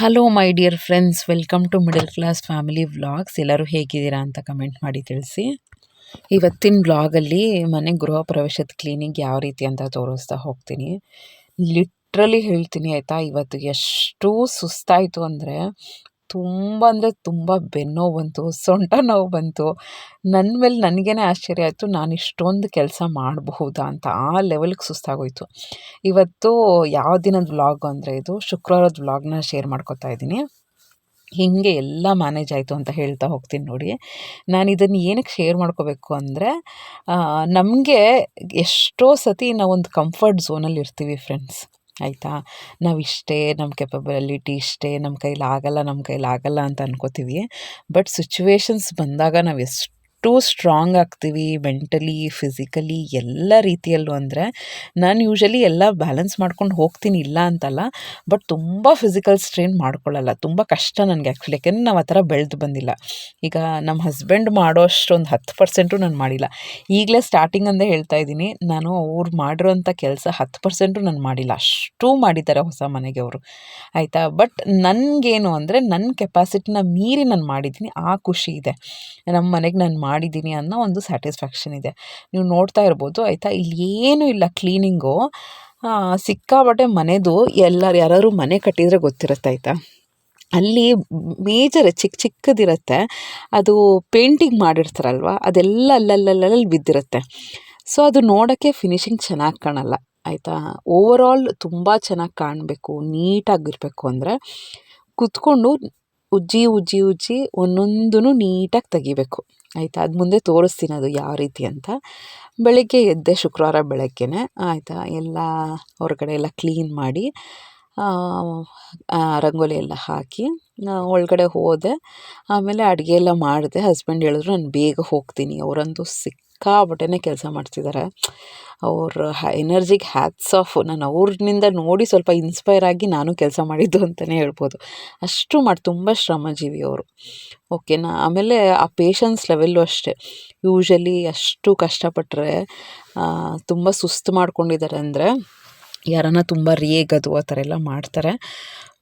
Hello my dear friends welcome to middle class family vlogs ಎಲ್ಲರೂ ಹೇಗಿದ್ದೀರಾ ಅಂತ comment ಮಾಡಿ ತಿಳಿಸಿ. ಇವತ್ತಿನ ವ್ಲಾಗಲ್ಲಿ ಮನೆ ಗೃಹ ಪ್ರವೇಶದ ಕ್ಲೀನಿಂಗ್ ಯಾವ ರೀತಿ ಅಂತ ತೋರಿಸ್ತಾ ಹೋಗ್ತೀನಿ. ಲಿಟ್ರಲಿ ಹೇಳ್ತೀನಿ, ಆಯಿತಾ? ಇವತ್ತು ಎಷ್ಟು ಸುಸ್ತಾಯಿತು ಅಂದರೆ ತುಂಬ ಅಂದರೆ ತುಂಬ ಬೆನ್ನೋವು ಬಂತು, ಸೊಂಟ ನೋವು ಬಂತು. ನನ್ನ ಮೇಲೆ ನನಗೇನೆ ಆಶ್ಚರ್ಯ ಆಯಿತು, ನಾನು ಇಷ್ಟೊಂದು ಕೆಲಸ ಮಾಡಬಹುದಾ ಅಂತ ಆ ಲೆವೆಲ್ಗೆ ಸುಸ್ತಾಗೋಯಿತು. ಇವತ್ತು ಯಾವ ದಿನದ ವ್ಲಾಗ್ ಅಂದರೆ ಇದು? ಶುಕ್ರವಾರದ ವ್ಲಾಗ್ನ ಶೇರ್ ಮಾಡ್ಕೊತಾ ಇದ್ದೀನಿ. ಹೀಗೆ ಎಲ್ಲ ಮ್ಯಾನೇಜ್ ಆಯಿತು ಅಂತ ಹೇಳ್ತಾ ಹೋಗ್ತೀನಿ ನೋಡಿ. ನಾನು ಇದನ್ನು ಏನಕ್ಕೆ ಶೇರ್ ಮಾಡ್ಕೋಬೇಕು ಅಂದರೆ ನಮಗೆ ಎಷ್ಟೋ ಸತಿ ಒಂದು ಕಂಫರ್ಟ್ ಝೋನಲ್ಲಿ ಇರ್ತೀವಿ ಫ್ರೆಂಡ್ಸ್ ಆಯಿತಾ? ಇಷ್ಟೇ ನಮ್ಮ ಕೆಪಬಲಿಟಿ ಇಷ್ಟೇ ನಮ್ಮ ಕೈಲಿ ಆಗಲ್ಲ ನಮ್ಮ ಕೈಲಿ ಆಗಲ್ಲ ಅಂತ ಅನ್ಕೋತೀವಿ. ಬಟ್ ಸಿಚುವೇಶನ್ಸ್ ಬಂದಾಗ ನಾವು ಎಷ್ಟು ಸ್ಟ್ರಾಂಗ್ ಆಗ್ತೀವಿ ಮೆಂಟಲಿ ಫಿಸಿಕಲಿ ಎಲ್ಲ ರೀತಿಯಲ್ಲೂ ಅಂದರೆ ನಾನು ಯೂಶಲಿ ಎಲ್ಲ ಬ್ಯಾಲೆನ್ಸ್ ಮಾಡ್ಕೊಂಡು ಹೋಗ್ತೀನಿ ಇಲ್ಲ ಅಂತಲ್ಲ ಬಟ್ ತುಂಬ ಫಿಸಿಕಲ್ ಸ್ಟ್ರೈನ್ ಮಾಡ್ಕೊಳ್ಳಲ್ಲ. ತುಂಬ ಕಷ್ಟ ನನಗೆ ಆ್ಯಕ್ಚುಲಿ ಯಾಕೆಂದ್ರೆ ನಾವು ಆ ಥರ ಬೆಳೆದು ಬಂದಿಲ್ಲ. ಈಗ ನಮ್ಮ ಹಸ್ಬೆಂಡ್ ಮಾಡೋ ಅಷ್ಟೊಂದು ಹತ್ತು ಪರ್ಸೆಂಟು ನಾನು ಮಾಡಿಲ್ಲ. ಈಗಲೇ ಸ್ಟಾರ್ಟಿಂಗ್ ಅಂದೇ ಹೇಳ್ತಾ ಇದ್ದೀನಿ, ನಾನು ಅವ್ರು ಮಾಡಿರೋಂಥ ಕೆಲಸ ಹತ್ತು ಪರ್ಸೆಂಟು ನಾನು ಮಾಡಿಲ್ಲ. ಅಷ್ಟು ಮಾಡಿದ್ದಾರೆ ಹೊಸ ಮನೆಗೆ ಅವರು. ಆಯಿತಾ? ಬಟ್ ನನಗೇನು ಅಂದರೆ ನನ್ನ ಕೆಪಾಸಿಟಿನ ಮೀರಿ ನಾನು ಮಾಡಿದ್ದೀನಿ, ಆ ಖುಷಿ ಇದೆ. ನಮ್ಮ ಮನೆಗೆ ನಾನು ಮಾಡಿದ್ದೀನಿ ಅನ್ನೋ ಒಂದು ಸ್ಯಾಟಿಸ್ಫ್ಯಾಕ್ಷನ್ ಇದೆ. ನೀವು ನೋಡ್ತಾ ಇರ್ಬೋದು, ಆಯಿತಾ? ಇಲ್ಲಿ ಏನೂ ಇಲ್ಲ ಕ್ಲೀನಿಂಗು ಸಿಕ್ಕಾಬಟ್ಟೆ ಮನೆದು ಎಲ್ಲರು, ಯಾರಾದ್ರು ಮನೆ ಕಟ್ಟಿದರೆ ಗೊತ್ತಿರುತ್ತೆ ಆಯಿತಾ? ಅಲ್ಲಿ ಮೇಜರ್ ಚಿಕ್ಕ ಚಿಕ್ಕದಿರುತ್ತೆ. ಅದು ಪೇಂಟಿಂಗ್ ಮಾಡಿರ್ತಾರಲ್ವ? ಅದೆಲ್ಲ ಅಲ್ಲಲ್ಲಲ್ಲಲ್ಲಿ ಬಿದ್ದಿರುತ್ತೆ. ಸೊ ಅದು ನೋಡೋಕ್ಕೆ ಫಿನಿಶಿಂಗ್ ಚೆನ್ನಾಗಿ ಕಾಣಲ್ಲ, ಆಯಿತಾ? ಓವರ್ ಆಲ್ ತುಂಬ ಚೆನ್ನಾಗಿ ಕಾಣಬೇಕು, ನೀಟಾಗಿರಬೇಕು ಅಂದರೆ ಕುತ್ಕೊಂಡು ಉಜ್ಜಿ ಉಜ್ಜಿ ಉಜ್ಜಿ ಒಂದೊಂದೂ ನೀಟಾಗಿ ತೆಗಿಬೇಕು. ಆಯಿತಾ? ಅದು ಮುಂದೆ ತೋರಿಸ್ತೀನಿ ಅದು ಯಾವ ರೀತಿ ಅಂತ. ಬೆಳಗ್ಗೆ ಎದ್ದೆ ಶುಕ್ರವಾರ ಬೆಳಗ್ಗೆನೆ, ಆಯಿತಾ? ಎಲ್ಲ ಹೊರಗಡೆ ಎಲ್ಲ ಕ್ಲೀನ್ ಮಾಡಿ ರಂಗೋಲಿ ಎಲ್ಲ ಹಾಕಿ ಒಳಗಡೆ ಹೋದೆ. ಆಮೇಲೆ ಅಡುಗೆ ಎಲ್ಲ ಮಾಡಿದೆ. ಹಸ್ಬೆಂಡ್ ಹೇಳಿದ್ರು, ನಾನು ಬೇಗ ಹೋಗ್ತೀನಿ. ಅವರಂತೂ ಸಿಕ್ಕಾಬಟ್ಟೆನೇ ಕೆಲಸ ಮಾಡ್ತಿದ್ದಾರೆ ಅವ್ರ ಎನರ್ಜಿಗೆ ಹ್ಯಾಟ್ಸ್ ಆಫ್ ನಾನು ಅವ್ರನಿಂದ ನೋಡಿ ಸ್ವಲ್ಪ ಇನ್ಸ್ಪೈರ್ ಆಗಿ ನಾನು ಕೆಲಸ ಮಾಡಿದ್ದು ಅಂತಲೇ ಹೇಳ್ಬೋದು. ಅಷ್ಟು ಮಾಡಿ, ತುಂಬ ಶ್ರಮಜೀವಿ ಅವರು. ಓಕೆನಾ ಆಮೇಲೆ ಆ ಪೇಷನ್ಸ್ ಲೆವೆಲ್ಲು ಅಷ್ಟೇ. ಯೂಶಲಿ ಅಷ್ಟು ಕಷ್ಟಪಟ್ಟರೆ ತುಂಬ ಸುಸ್ತು ಮಾಡ್ಕೊಂಡಿದ್ದಾರೆ ಅಂದರೆ, ಯಾರನ್ನ ತುಂಬ ರೇಗದು ಆ ಥರ ಎಲ್ಲ ಮಾಡ್ತಾರೆ.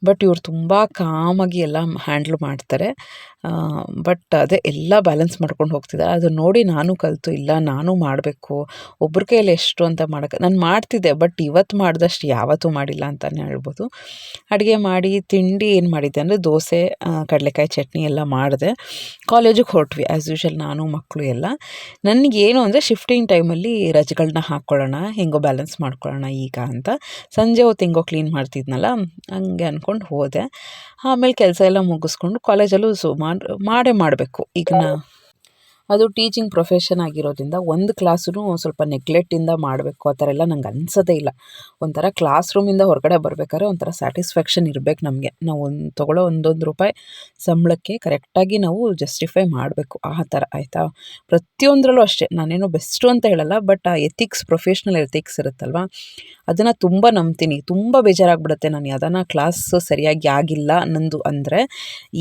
ಬಟ್ ಇವ್ರು ತುಂಬ ಕಾಮಾಗಿ ಎಲ್ಲ ಹ್ಯಾಂಡ್ಲ್ ಮಾಡ್ತಾರೆ. ಬಟ್ ಅದೇ ಎಲ್ಲ ಬ್ಯಾಲೆನ್ಸ್ ಮಾಡ್ಕೊಂಡು ಹೋಗ್ತಿದ್ದಾರೆ. ಅದು ನೋಡಿ ನಾನು ಕಲಿತು, ಇಲ್ಲ ನಾನು ಮಾಡಬೇಕು ಒಬ್ಬರ ಕೈಯಲ್ಲಿ ಎಷ್ಟು ಅಂತ ಮಾಡೋಕ್ಕೆ ನಾನು ಮಾಡ್ತಿದ್ದೆ, ಬಟ್ ಇವತ್ತು ಮಾಡಿದಷ್ಟು ಯಾವತ್ತೂ ಮಾಡಿಲ್ಲ ಅಂತಲೇ ಹೇಳ್ಬೋದು. ಅಡುಗೆ ಮಾಡಿ, ತಿಂಡಿ ಏನು ಮಾಡಿದ್ದೆ ಅಂದರೆ ದೋಸೆ ಕಡಲೆಕಾಯಿ ಚಟ್ನಿ ಎಲ್ಲ ಮಾಡಿದೆ. ಕಾಲೇಜಿಗೆ ಹೊರಟ್ವಿ ಆ್ಯಸ್ ಯೂಶಲ್ ನಾನು ಮಕ್ಕಳು ಎಲ್ಲ. ನನಗೇನು ಅಂದರೆ ಶಿಫ್ಟಿಂಗ್ ಟೈಮಲ್ಲಿ ರಜೆಗಳನ್ನ ಹಾಕ್ಕೊಳ್ಳೋಣ ಹೆಂಗೋ ಬ್ಯಾಲೆನ್ಸ್ ಮಾಡ್ಕೊಳ್ಳೋಣ ಈಗ ಅಂತ. ಸಂಜೆ ಹೊತ್ತು ಹೆಂಗೋ ಕ್ಲೀನ್ ಮಾಡ್ತಿದ್ನಲ್ಲ, ಹಂಗೆ ಅಂದ್ಕೊಂಡು ಹೋದೆ. ಆಮೇಲೆ ಕೆಲಸ ಎಲ್ಲ ಮುಗಿಸ್ಕೊಂಡು ಕಾಲೇಜಲ್ಲೂ ಸುಮಾರು ಮಾಡೇ ಮಾಡಬೇಕು. ಈಗ ನಾ ಅದು ಟೀಚಿಂಗ್ ಪ್ರೊಫೆಷನ್ ಆಗಿರೋದ್ರಿಂದ ಒಂದು ಕ್ಲಾಸೂ ಸ್ವಲ್ಪ ನೆಗ್ಲೆಕ್ಟಿಂದ ಮಾಡಬೇಕು, ಆ ಥರ ಎಲ್ಲ ನಂಗೆ ಅನ್ಸೋದೇ ಇಲ್ಲ. ಒಂಥರ ಕ್ಲಾಸ್ ರೂಮಿಂದ ಹೊರಗಡೆ ಬರ್ಬೇಕಾದ್ರೆ ಒಂಥರ ಸ್ಯಾಟಿಸ್ಫ್ಯಾಕ್ಷನ್ ಇರಬೇಕು ನಮಗೆ. ನಾವು ಒಂದು, ತೊಗೊಳ್ಳೋ ಒಂದೊಂದು ರೂಪಾಯಿ ಸಂಬಳಕ್ಕೆ ಕರೆಕ್ಟಾಗಿ ನಾವು ಜಸ್ಟಿಫೈ ಮಾಡಬೇಕು, ಆ ಥರ, ಆಯಿತಾ? ಪ್ರತಿಯೊಂದರಲ್ಲೂ ಅಷ್ಟೇ, ನಾನೇನೋ ಬೆಸ್ಟು ಅಂತ ಹೇಳಲ್ಲ ಬಟ್ ಆ ಎಥಿಕ್ಸ್ ಪ್ರೊಫೆಷ್ನಲ್ ಎಥಿಕ್ಸ್ ಇರುತ್ತಲ್ವ? ಅದನ್ನು ತುಂಬ ನಂಬ್ತೀನಿ. ತುಂಬ ಬೇಜಾರಾಗ್ಬಿಡುತ್ತೆ ನಾನು ಯಾವ್ದಾನ ಕ್ಲಾಸ್ ಸರಿಯಾಗಿ ಆಗಿಲ್ಲ ನಂದು ಅಂದರೆ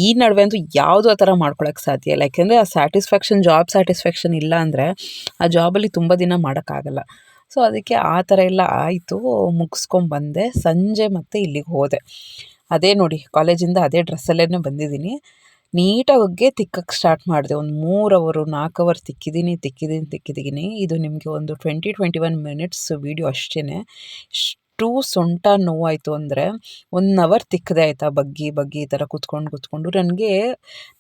ಈ ನಡುವೆ ಅಂತೂ ಯಾವುದೂ ಆ ಥರ ಮಾಡ್ಕೊಳಕ್ಕೆ ಸಾಧ್ಯ ಇಲ್ಲ. ಯಾಕೆಂದರೆ ಆ ಸ್ಯಾಟಿಸ್ಫ್ಯಾಕ್ಷನ್ ಜಾಬ್ ಸ್ಯಾಟಿಸ್ಫ್ಯಾಕ್ಷನ್ ಇಲ್ಲ ಅಂದರೆ ಆ ಜಾಬಲ್ಲಿ ತುಂಬ ದಿನ ಮಾಡೋಕ್ಕಾಗಲ್ಲ. ಸೊ ಅದಕ್ಕೆ ಆ ಥರ ಎಲ್ಲ ಆಯಿತು ಮುಗಿಸ್ಕೊಂಬಂದೆ ಸಂಜೆ ಮತ್ತೆ ಇಲ್ಲಿಗೆ ಹೋದೆ. ಅದೇ ನೋಡಿ, ಕಾಲೇಜಿಂದ ಅದೇ ಡ್ರೆಸ್ಸಲ್ಲೇ ಬಂದಿದ್ದೀನಿ. ನೀಟಾಗಿ ತಿಕ್ಕಕ್ಕೆ ಸ್ಟಾರ್ಟ್ ಮಾಡಿದೆ. ಒಂದು ಮೂರು ಅವರು, ನಾಲ್ಕು ಅವರ್ ತಿಕ್ಕಿದ್ದೀನಿ ತಿಕ್ಕಿದ್ದೀನಿ ತಿಕ್ಕಿದ್ದೀನಿ. ಇದು ನಿಮಗೆ ಒಂದು twenty twenty one minutes video ಅಷ್ಟೇ ಅಷ್ಟು ಸೊಂಟ ನೋವಾಯಿತು ಅಂದರೆ ಒನ್ ಅವರ್ ತಿಕ್ಕದೆ ಆಯಿತಾ ಬಗ್ಗಿ ಬಗ್ಗಿ ಈ ಥರ ಕುತ್ಕೊಂಡು ಕುತ್ಕೊಂಡು. ನನಗೆ,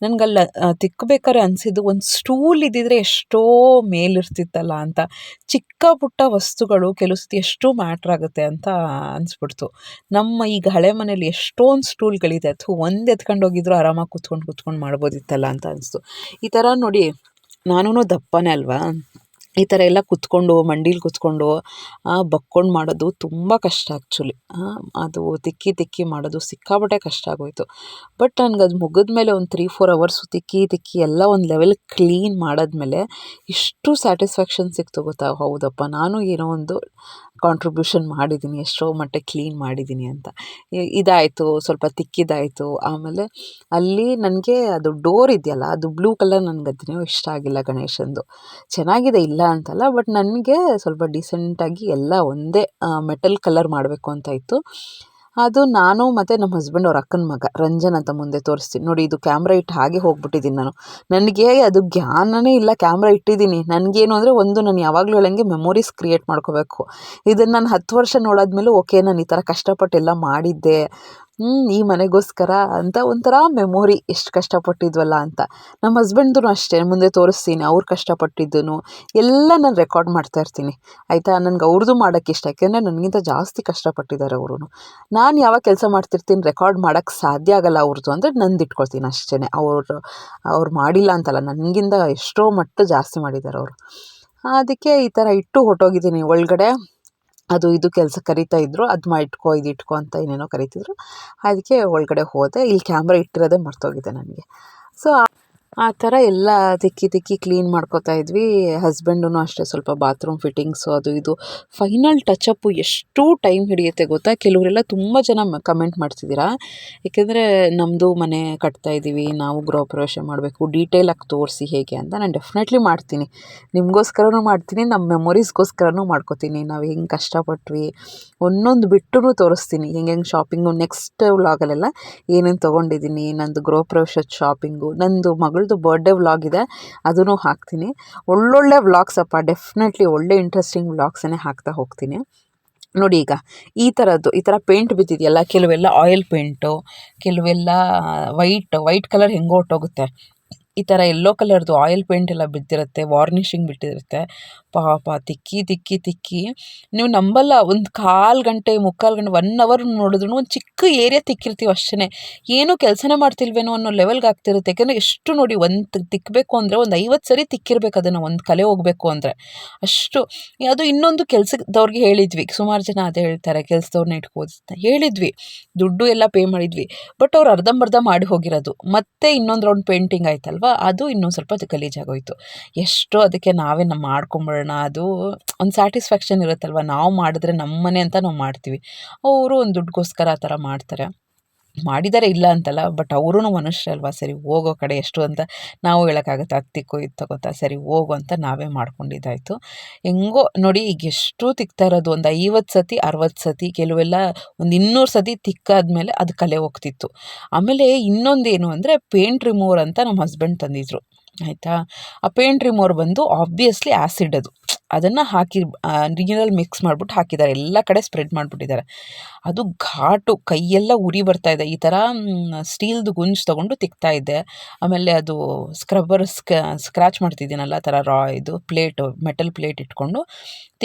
ನನಗಲ್ಲ ತಿಕ್ಕಬೇಕಾದ್ರೆ ಅನಿಸಿದ್ದು ಒಂದು ಸ್ಟೂಲ್ ಇದ್ದಿದ್ರೆ ಎಷ್ಟೋ ಮೇಲಿರ್ತಿತ್ತಲ್ಲ ಅಂತ. ಚಿಕ್ಕ ಪುಟ್ಟ ವಸ್ತುಗಳು ಕೆಲವು ಸತಿ ಎಷ್ಟು ಮ್ಯಾಟ್ರ್ ಆಗುತ್ತೆ ಅಂತ ಅನಿಸ್ಬಿಡ್ತು. ನಮ್ಮ ಈಗ ಹಳೆ ಮನೇಲಿ ಎಷ್ಟೊಂದು ಸ್ಟೂಲ್ಗಳಿದೆ ಅಥವಾ ಒಂದು ಎತ್ಕೊಂಡು ಹೋಗಿದ್ರು ಆರಾಮಾಗಿ ಕುತ್ಕೊಂಡು ಕುತ್ಕೊಂಡು ಮಾಡ್ಬೋದಿತ್ತಲ್ಲ ಅಂತ ಅನಿಸ್ತು. ಈ ಥರ ನೋಡಿ ನಾನೂ ದಪ್ಪನೇ ಅಲ್ವಾ? ಈ ಥರ ಎಲ್ಲ ಕುತ್ಕೊಂಡು, ಮಂಡೀಲಿ ಕುತ್ಕೊಂಡು ಬಕ್ಕೊಂಡು ಮಾಡೋದು ತುಂಬ ಕಷ್ಟ ಆ್ಯಕ್ಚುಲಿ ಅದು ತಿಕ್ಕಿ ತಿಕ್ಕಿ ಮಾಡೋದು ಸಿಕ್ಕಾಪಟ್ಟೆ ಕಷ್ಟ ಆಗೋಯಿತು. ಬಟ್ ನನಗೆ ಅದು ಮುಗಿದ ಮೇಲೆ ಒಂದು ತ್ರೀ ಫೋರ್ ಅವರ್ಸು ತಿಕ್ಕಿ ತಿಕ್ಕಿ ಎಲ್ಲ ಒಂದು ಲೆವೆಲ್ ಕ್ಲೀನ್ ಮಾಡಿದ್ಮೇಲೆ ಇಷ್ಟು ಸ್ಯಾಟಿಸ್ಫ್ಯಾಕ್ಷನ್ ಸಿಕ್ತು ಗೊತ್ತಾ? ಹೌದಪ್ಪ, ನಾನು ಏನೋ ಒಂದು ಕಾಂಟ್ರಿಬ್ಯೂಷನ್ ಮಾಡಿದ್ದೀನಿ ಎಷ್ಟೋ ಮಟ್ಟ ಕ್ಲೀನ್ ಮಾಡಿದ್ದೀನಿ ಅಂತ. ಇದಾಯಿತು, ಸ್ವಲ್ಪ ತಿಕ್ಕಿದಾಯಿತು. ಆಮೇಲೆ ಅಲ್ಲಿ ನನಗೆ ಅದು ಡೋರ್ ಇದೆಯಲ್ಲ, ಅದು ಬ್ಲೂ ಕಲರ್ ನನಗೆ ಅದನ್ನೇ ಇಷ್ಟ ಆಗಿಲ್ಲ ಗಣೇಶಂದು. ಚೆನ್ನಾಗಿದೆ ಇಲ್ಲ ಅಂತಲ್ಲ ಬಟ್ ನನಗೆ ಸ್ವಲ್ಪ ಡಿಸೆಂಟಾಗಿ ಎಲ್ಲ ಒಂದೇ ಮೆಟಲ್ ಕಲರ್ ಮಾಡಬೇಕು ಅಂತ ಇತ್ತು. ಅದು ನಾನು ಮತ್ತು ನಮ್ಮ ಹಸ್ಬೆಂಡ್ ಅವ್ರ ಅಕ್ಕನ ಮಗ. ರಂಜನ್ ಅಂತ ಮುಂದೆ ತೋರಿಸ್ತೀನಿ. ನೋಡಿ, ಇದು ಕ್ಯಾಮ್ರ ಇಟ್ಟು ಹಾಗೆ ಹೋಗ್ಬಿಟ್ಟಿದ್ದೀನಿ ನಾನು. ನನಗೆ ಅದು ಜ್ಞಾನನೇ ಇಲ್ಲ ಕ್ಯಾಮ್ರಾ ಇಟ್ಟಿದ್ದೀನಿ. ನನಗೇನು ಅಂದರೆ ಒಂದು ನಾನು ಯಾವಾಗಲೂ ಹೇಳಂಗೆ ಮೆಮೊರೀಸ್ ಕ್ರಿಯೇಟ್ ಮಾಡ್ಕೋಬೇಕು. ಇದನ್ನು ನಾನು ಹತ್ತು ವರ್ಷ ನೋಡಾದ್ಮೇಲೆ ಓಕೆ ನಾನು ಈ ಥರ ಕಷ್ಟಪಟ್ಟು ಎಲ್ಲ ಮಾಡಿದ್ದೆ. ಹ್ಞೂ ಈ ಮನೆಗೋಸ್ಕರ ಅಂತ ಒಂಥರ ಮೆಮೊರಿ ಎಷ್ಟು ಕಷ್ಟಪಟ್ಟಿದ್ವಲ್ಲ ಅಂತ. ನಮ್ಮ ಹಸ್ಬೆಂಡ್ದೂ ಅಷ್ಟೇ, ಮುಂದೆ ತೋರಿಸ್ತೀನಿ, ಅವ್ರು ಕಷ್ಟಪಟ್ಟಿದ್ದನ್ನು ಎಲ್ಲ ನಾನು ರೆಕಾರ್ಡ್ ಮಾಡ್ತಾ ಇರ್ತೀನಿ. ಆಯಿತಾ? ನನಗೆ ಅವ್ರದ್ದು ಮಾಡೋಕ್ಕೆ ಇಷ್ಟ, ಯಾಕೆಂದರೆ ನನಗಿಂತ ಜಾಸ್ತಿ ಕಷ್ಟಪಟ್ಟಿದ್ದಾರೆ ಅವರು ನಾನು ಯಾವಾಗ ಕೆಲಸ ಮಾಡ್ತಿರ್ತೀನಿ ರೆಕಾರ್ಡ್ ಮಾಡೋಕ್ಕೆ ಸಾಧ್ಯ ಆಗಲ್ಲ ಅವ್ರದ್ದು ಅಂದರೆ ನಂದು ಇಟ್ಕೊಳ್ತೀನಿ ಅಷ್ಟೇ ಅವರು, ಅವ್ರು ಮಾಡಿಲ್ಲ ಅಂತಲ್ಲ ನನಗಿಂತ ಎಷ್ಟೋ ಮಟ್ಟ ಜಾಸ್ತಿ ಮಾಡಿದ್ದಾರೆ ಅವರು. ಅದಕ್ಕೆ ಈ ಥರ ಇಟ್ಟು ಹೊರ್ಟೋಗಿದ್ದೀನಿ. ಒಳಗಡೆ ಅದು ಇದು ಕೆಲಸ ಕರಿತಾ ಇದ್ದರು ಅದು ಮಾ ಇಟ್ಕೋ ಇದು ಇಟ್ಕೋ ಅಂತ ಏನೇನೋ ಕರಿತಿದ್ರು. ಅದಕ್ಕೆ ಒಳಗಡೆ ಹೋದೆ. ಇಲ್ಲಿ ಕ್ಯಾಮ್ರಾ ಇಟ್ಟಿರೋದೇ ಮರ್ತೋಗಿದೆ ನನಗೆ. ಸೊ ಆ ಥರ ಎಲ್ಲ ತಿಕ್ಕಿ ತಿಕ್ಕಿ ಕ್ಲೀನ್ ಮಾಡ್ಕೋತಾ ಇದ್ವಿ. ಹಸ್ಬೆಂಡೂ ಅಷ್ಟೇ ಸ್ವಲ್ಪ ಬಾತ್ರೂಮ್ ಫಿಟ್ಟಿಂಗ್ಸು ಅದು ಇದು. ಫೈನಲ್ ಟಚಪ್ಪು ಎಷ್ಟು ಟೈಮ್ ಹಿಡಿಯುತ್ತೆ ಗೊತ್ತಾ? ಕೆಲವರೆಲ್ಲ ತುಂಬ ಜನ ಕಮೆಂಟ್ ಮಾಡ್ತಿದ್ದೀರಾ? ಏಕೆಂದರೆ ನಮ್ಮದು ಮನೆ ಕಟ್ತಾ ಇದ್ದೀವಿ. ನಾವು ಗೃಹ ಪ್ರವೇಶ ಮಾಡಬೇಕು. ಡೀಟೇಲಾಗಿ ತೋರಿಸಿ ಹೇಗೆ ಅಂತ ನಾನು ಡೆಫಿನೆಟ್ಲಿ ಮಾಡ್ತೀನಿ. ನಿಮಗೋಸ್ಕರನೂ ಮಾಡ್ತೀನಿ ನಮ್ಮ ಮೆಮೊರೀಸ್ಗೋಸ್ಕರನೂ ಮಾಡ್ಕೋತೀನಿ. ನಾವು ಹೆಂಗೆ ಕಷ್ಟಪಟ್ವಿ ಒಂದೊಂದು ಬಿಟ್ಟು ತೋರಿಸ್ತೀನಿ. ಹೆಂಗೆ ಹೆಂಗೆ ಶಾಪಿಂಗು ನೆಕ್ಸ್ಟ್ ವ್ಲಾಗಲ್ಲೆಲ್ಲ ಏನೇನು ತೊಗೊಂಡಿದ್ದೀನಿ ನಂದು ಗೃಹ ಪ್ರವೇಶದ ಶಾಪಿಂಗು, ನಂದು ಮಗಳದು ಬರ್ಡೇ ವ್ಲಾಗ್ ಇದೆ, ಅದನ್ನು ಹಾಕ್ತೀನಿ. ಒಳ್ಳೊಳ್ಳೆ ವ್ಲಾಗ್ಸಪ್ಪ ಡೆಫಿನೆಟ್ಲಿ ಒಳ್ಳೆ ಇಂಟ್ರೆಸ್ಟಿಂಗ್ ವ್ಲಾಗ್ಸನ್ನೇ ಹಾಕ್ತಾ ಹೋಗ್ತೀನಿ. ನೋಡಿ ಈಗ, ಈ ಥರದ್ದು ಈ ಥರ ಪೇಂಟ್ ಬಿದ್ದಿದೆಯಲ್ಲ, ಕೆಲವೆಲ್ಲ ಆಯಿಲ್ ಪೇಂಟು ಕೆಲವೆಲ್ಲ ವೈಟ್ ವೈಟ್ ಕಲರ್ ಹೆಂಗೆ ಹೊರ್ಟೋಗುತ್ತೆ? ಈ ಥರ ಎಲ್ಲೋ ಕಲರ್ದು ಆಯಿಲ್ ಪೇಂಟ್ ಎಲ್ಲ ಬಿದ್ದಿರುತ್ತೆ, ವಾರ್ನಿಷಿಂಗ್ ಬಿಟ್ಟಿರುತ್ತೆ. ಪಾಪ, ತಿಕ್ಕಿ ತಿಕ್ಕಿ ತಿಕ್ಕಿ. ನೀವು ನಂಬಲ್ಲ, ಒಂದು ಕಾಲು ಗಂಟೆ, ಮುಕ್ಕಾಲು ಗಂಟೆ ಒನ್ ಅವರ್ ನೋಡಿದ್ರು ಒಂದು ಚಿಕ್ಕ ಏರಿಯಾ ತಿಕ್ಕಿರ್ತೀವಿ ಅಷ್ಟೇ ಏನೂ ಕೆಲಸನೇ ಮಾಡ್ತಿಲ್ವೇನೋ ಅನ್ನೋ ಲೆವೆಲ್ಗೆ ಆಗ್ತಿರುತ್ತೆ. ಯಾಕೆಂದರೆ ಎಷ್ಟು ನೋಡಿ ಒಂದು ತಿಕ್ಕಬೇಕು ಅಂದರೆ ಒಂದು ಐವತ್ತು ಸರಿ ತಿಕ್ಕಿರ್ಬೇಕು ಅದನ್ನು, ಒಂದು ಕಲೆ ಹೋಗಬೇಕು ಅಂದರೆ. ಅಷ್ಟು. ಅದು ಇನ್ನೊಂದು ಕೆಲಸದವ್ರಿಗೆ ಹೇಳಿದ್ವಿ. ಸುಮಾರು ಜನ ಅದೇ ಹೇಳ್ತಾರೆ ಕೆಲಸದವ್ರನ್ನ ಇಟ್ಕೋದು ಹೇಳಿದ್ವಿ. ದುಡ್ಡು ಎಲ್ಲ ಪೇ ಮಾಡಿದ್ವಿ. ಬಟ್ ಅವ್ರು ಅರ್ಧಂಬರ್ಧ ಮಾಡಿ ಹೋಗಿರೋದು. ಮತ್ತೆ ಇನ್ನೊಂದು ರೌಂಡ್ ಪೇಂಟಿಂಗ್ ಆಯ್ತಲ್ವ? ಅದು ಇನ್ನೊಂದು ಸ್ವಲ್ಪ ಗಲೀಜಾಗೋಯ್ತು ಎಷ್ಟು ಅದಕ್ಕೆ ನಾವೇ ನಮ್ಮ ಮಾಡ್ಕೊಂಬಿಡೋಣ, ಅದು ಒಂದು ಸ್ಯಾಟಿಸ್ಫ್ಯಾಕ್ಷನ್ ಇರುತ್ತಲ್ವ? ನಾವು ಮಾಡಿದ್ರೆ ನಮ್ಮನೆ ಅಂತ ನಾವು ಮಾಡ್ತೀವಿ. ಅವರು ಒಂದು ದುಡ್ಡುಗೋಸ್ಕರ ಆ ಥರ ಮಾಡ್ತಾರೆ. ಮಾಡಿದ್ದಾರೆ ಇಲ್ಲ ಅಂತಲ್ಲ, ಬಟ್ ಅವರೂ ಮನುಷ್ಯ ಅಲ್ವಾ? ಸರಿ ಹೋಗೋ ಕಡೆ ಎಷ್ಟು ಅಂತ ನಾವು ಹೇಳೋಕ್ಕಾಗುತ್ತೆ? ಅದು ತಿಕ್ಕು ಇದು ತಗೋತಾ ಸರಿ ಹೋಗು ಅಂತ ನಾವೇ ಮಾಡ್ಕೊಂಡಿದ್ದಾಯಿತು. ಹೆಂಗೋ ನೋಡಿ ಈಗ ಎಷ್ಟು ತಿಕ್ತಾ ಇರೋದು, ಒಂದು ಐವತ್ತು ಸತಿ, ಅರವತ್ತು ಸತಿ, ಕೆಲವೆಲ್ಲ ಒಂದು ಇನ್ನೂರು ಸತಿ ತಿಕ್ಕಾದ್ಮೇಲೆ ಅದು ಕಲೆ ಹೋಗ್ತಿತ್ತು. ಆಮೇಲೆ ಇನ್ನೊಂದೇನು ಅಂದರೆ ಪೇಂಟ್ ರಿಮೂವರ್ ಅಂತ ನಮ್ಮ ಹಸ್ಬೆಂಡ್ ತಂದಿದ್ರು. ಆಯಿತಾ? ಆ ಪೇಂಟ್ ರಿಮೂವರ್ ಬಂದು ಆಬ್ವಿಯಸ್ಲಿ ಆ್ಯಸಿಡ್ ಅದು. ಅದನ್ನು ಹಾಕಿ ನೀರಲ್ಲಿ ಮಿಕ್ಸ್ ಮಾಡ್ಬಿಟ್ಟು ಹಾಕಿದ್ದಾರೆ. ಎಲ್ಲ ಕಡೆ ಸ್ಪ್ರೆಡ್ ಮಾಡಿಬಿಟ್ಟಿದ್ದಾರೆ. ಅದು ಘಾಟು, ಕೈಯೆಲ್ಲ ಉರಿ ಬರ್ತಾ ಇದೆ. ಈ ಥರ ಸ್ಟೀಲ್ದು ಗುಂಜು ತೊಗೊಂಡು ತಿಕ್ತಾ ಇದ್ದೆ. ಆಮೇಲೆ ಅದು ಸ್ಕ್ರಬ್ಬರ್ ಸ್ಕ್ರ್ಯಾಚ್ ಮಾಡ್ತಿದ್ದೀನಲ್ಲ ಆ ಥರ ರಾ ಇದು ಪ್ಲೇಟು ಮೆಟಲ್ ಪ್ಲೇಟ್ ಇಟ್ಕೊಂಡು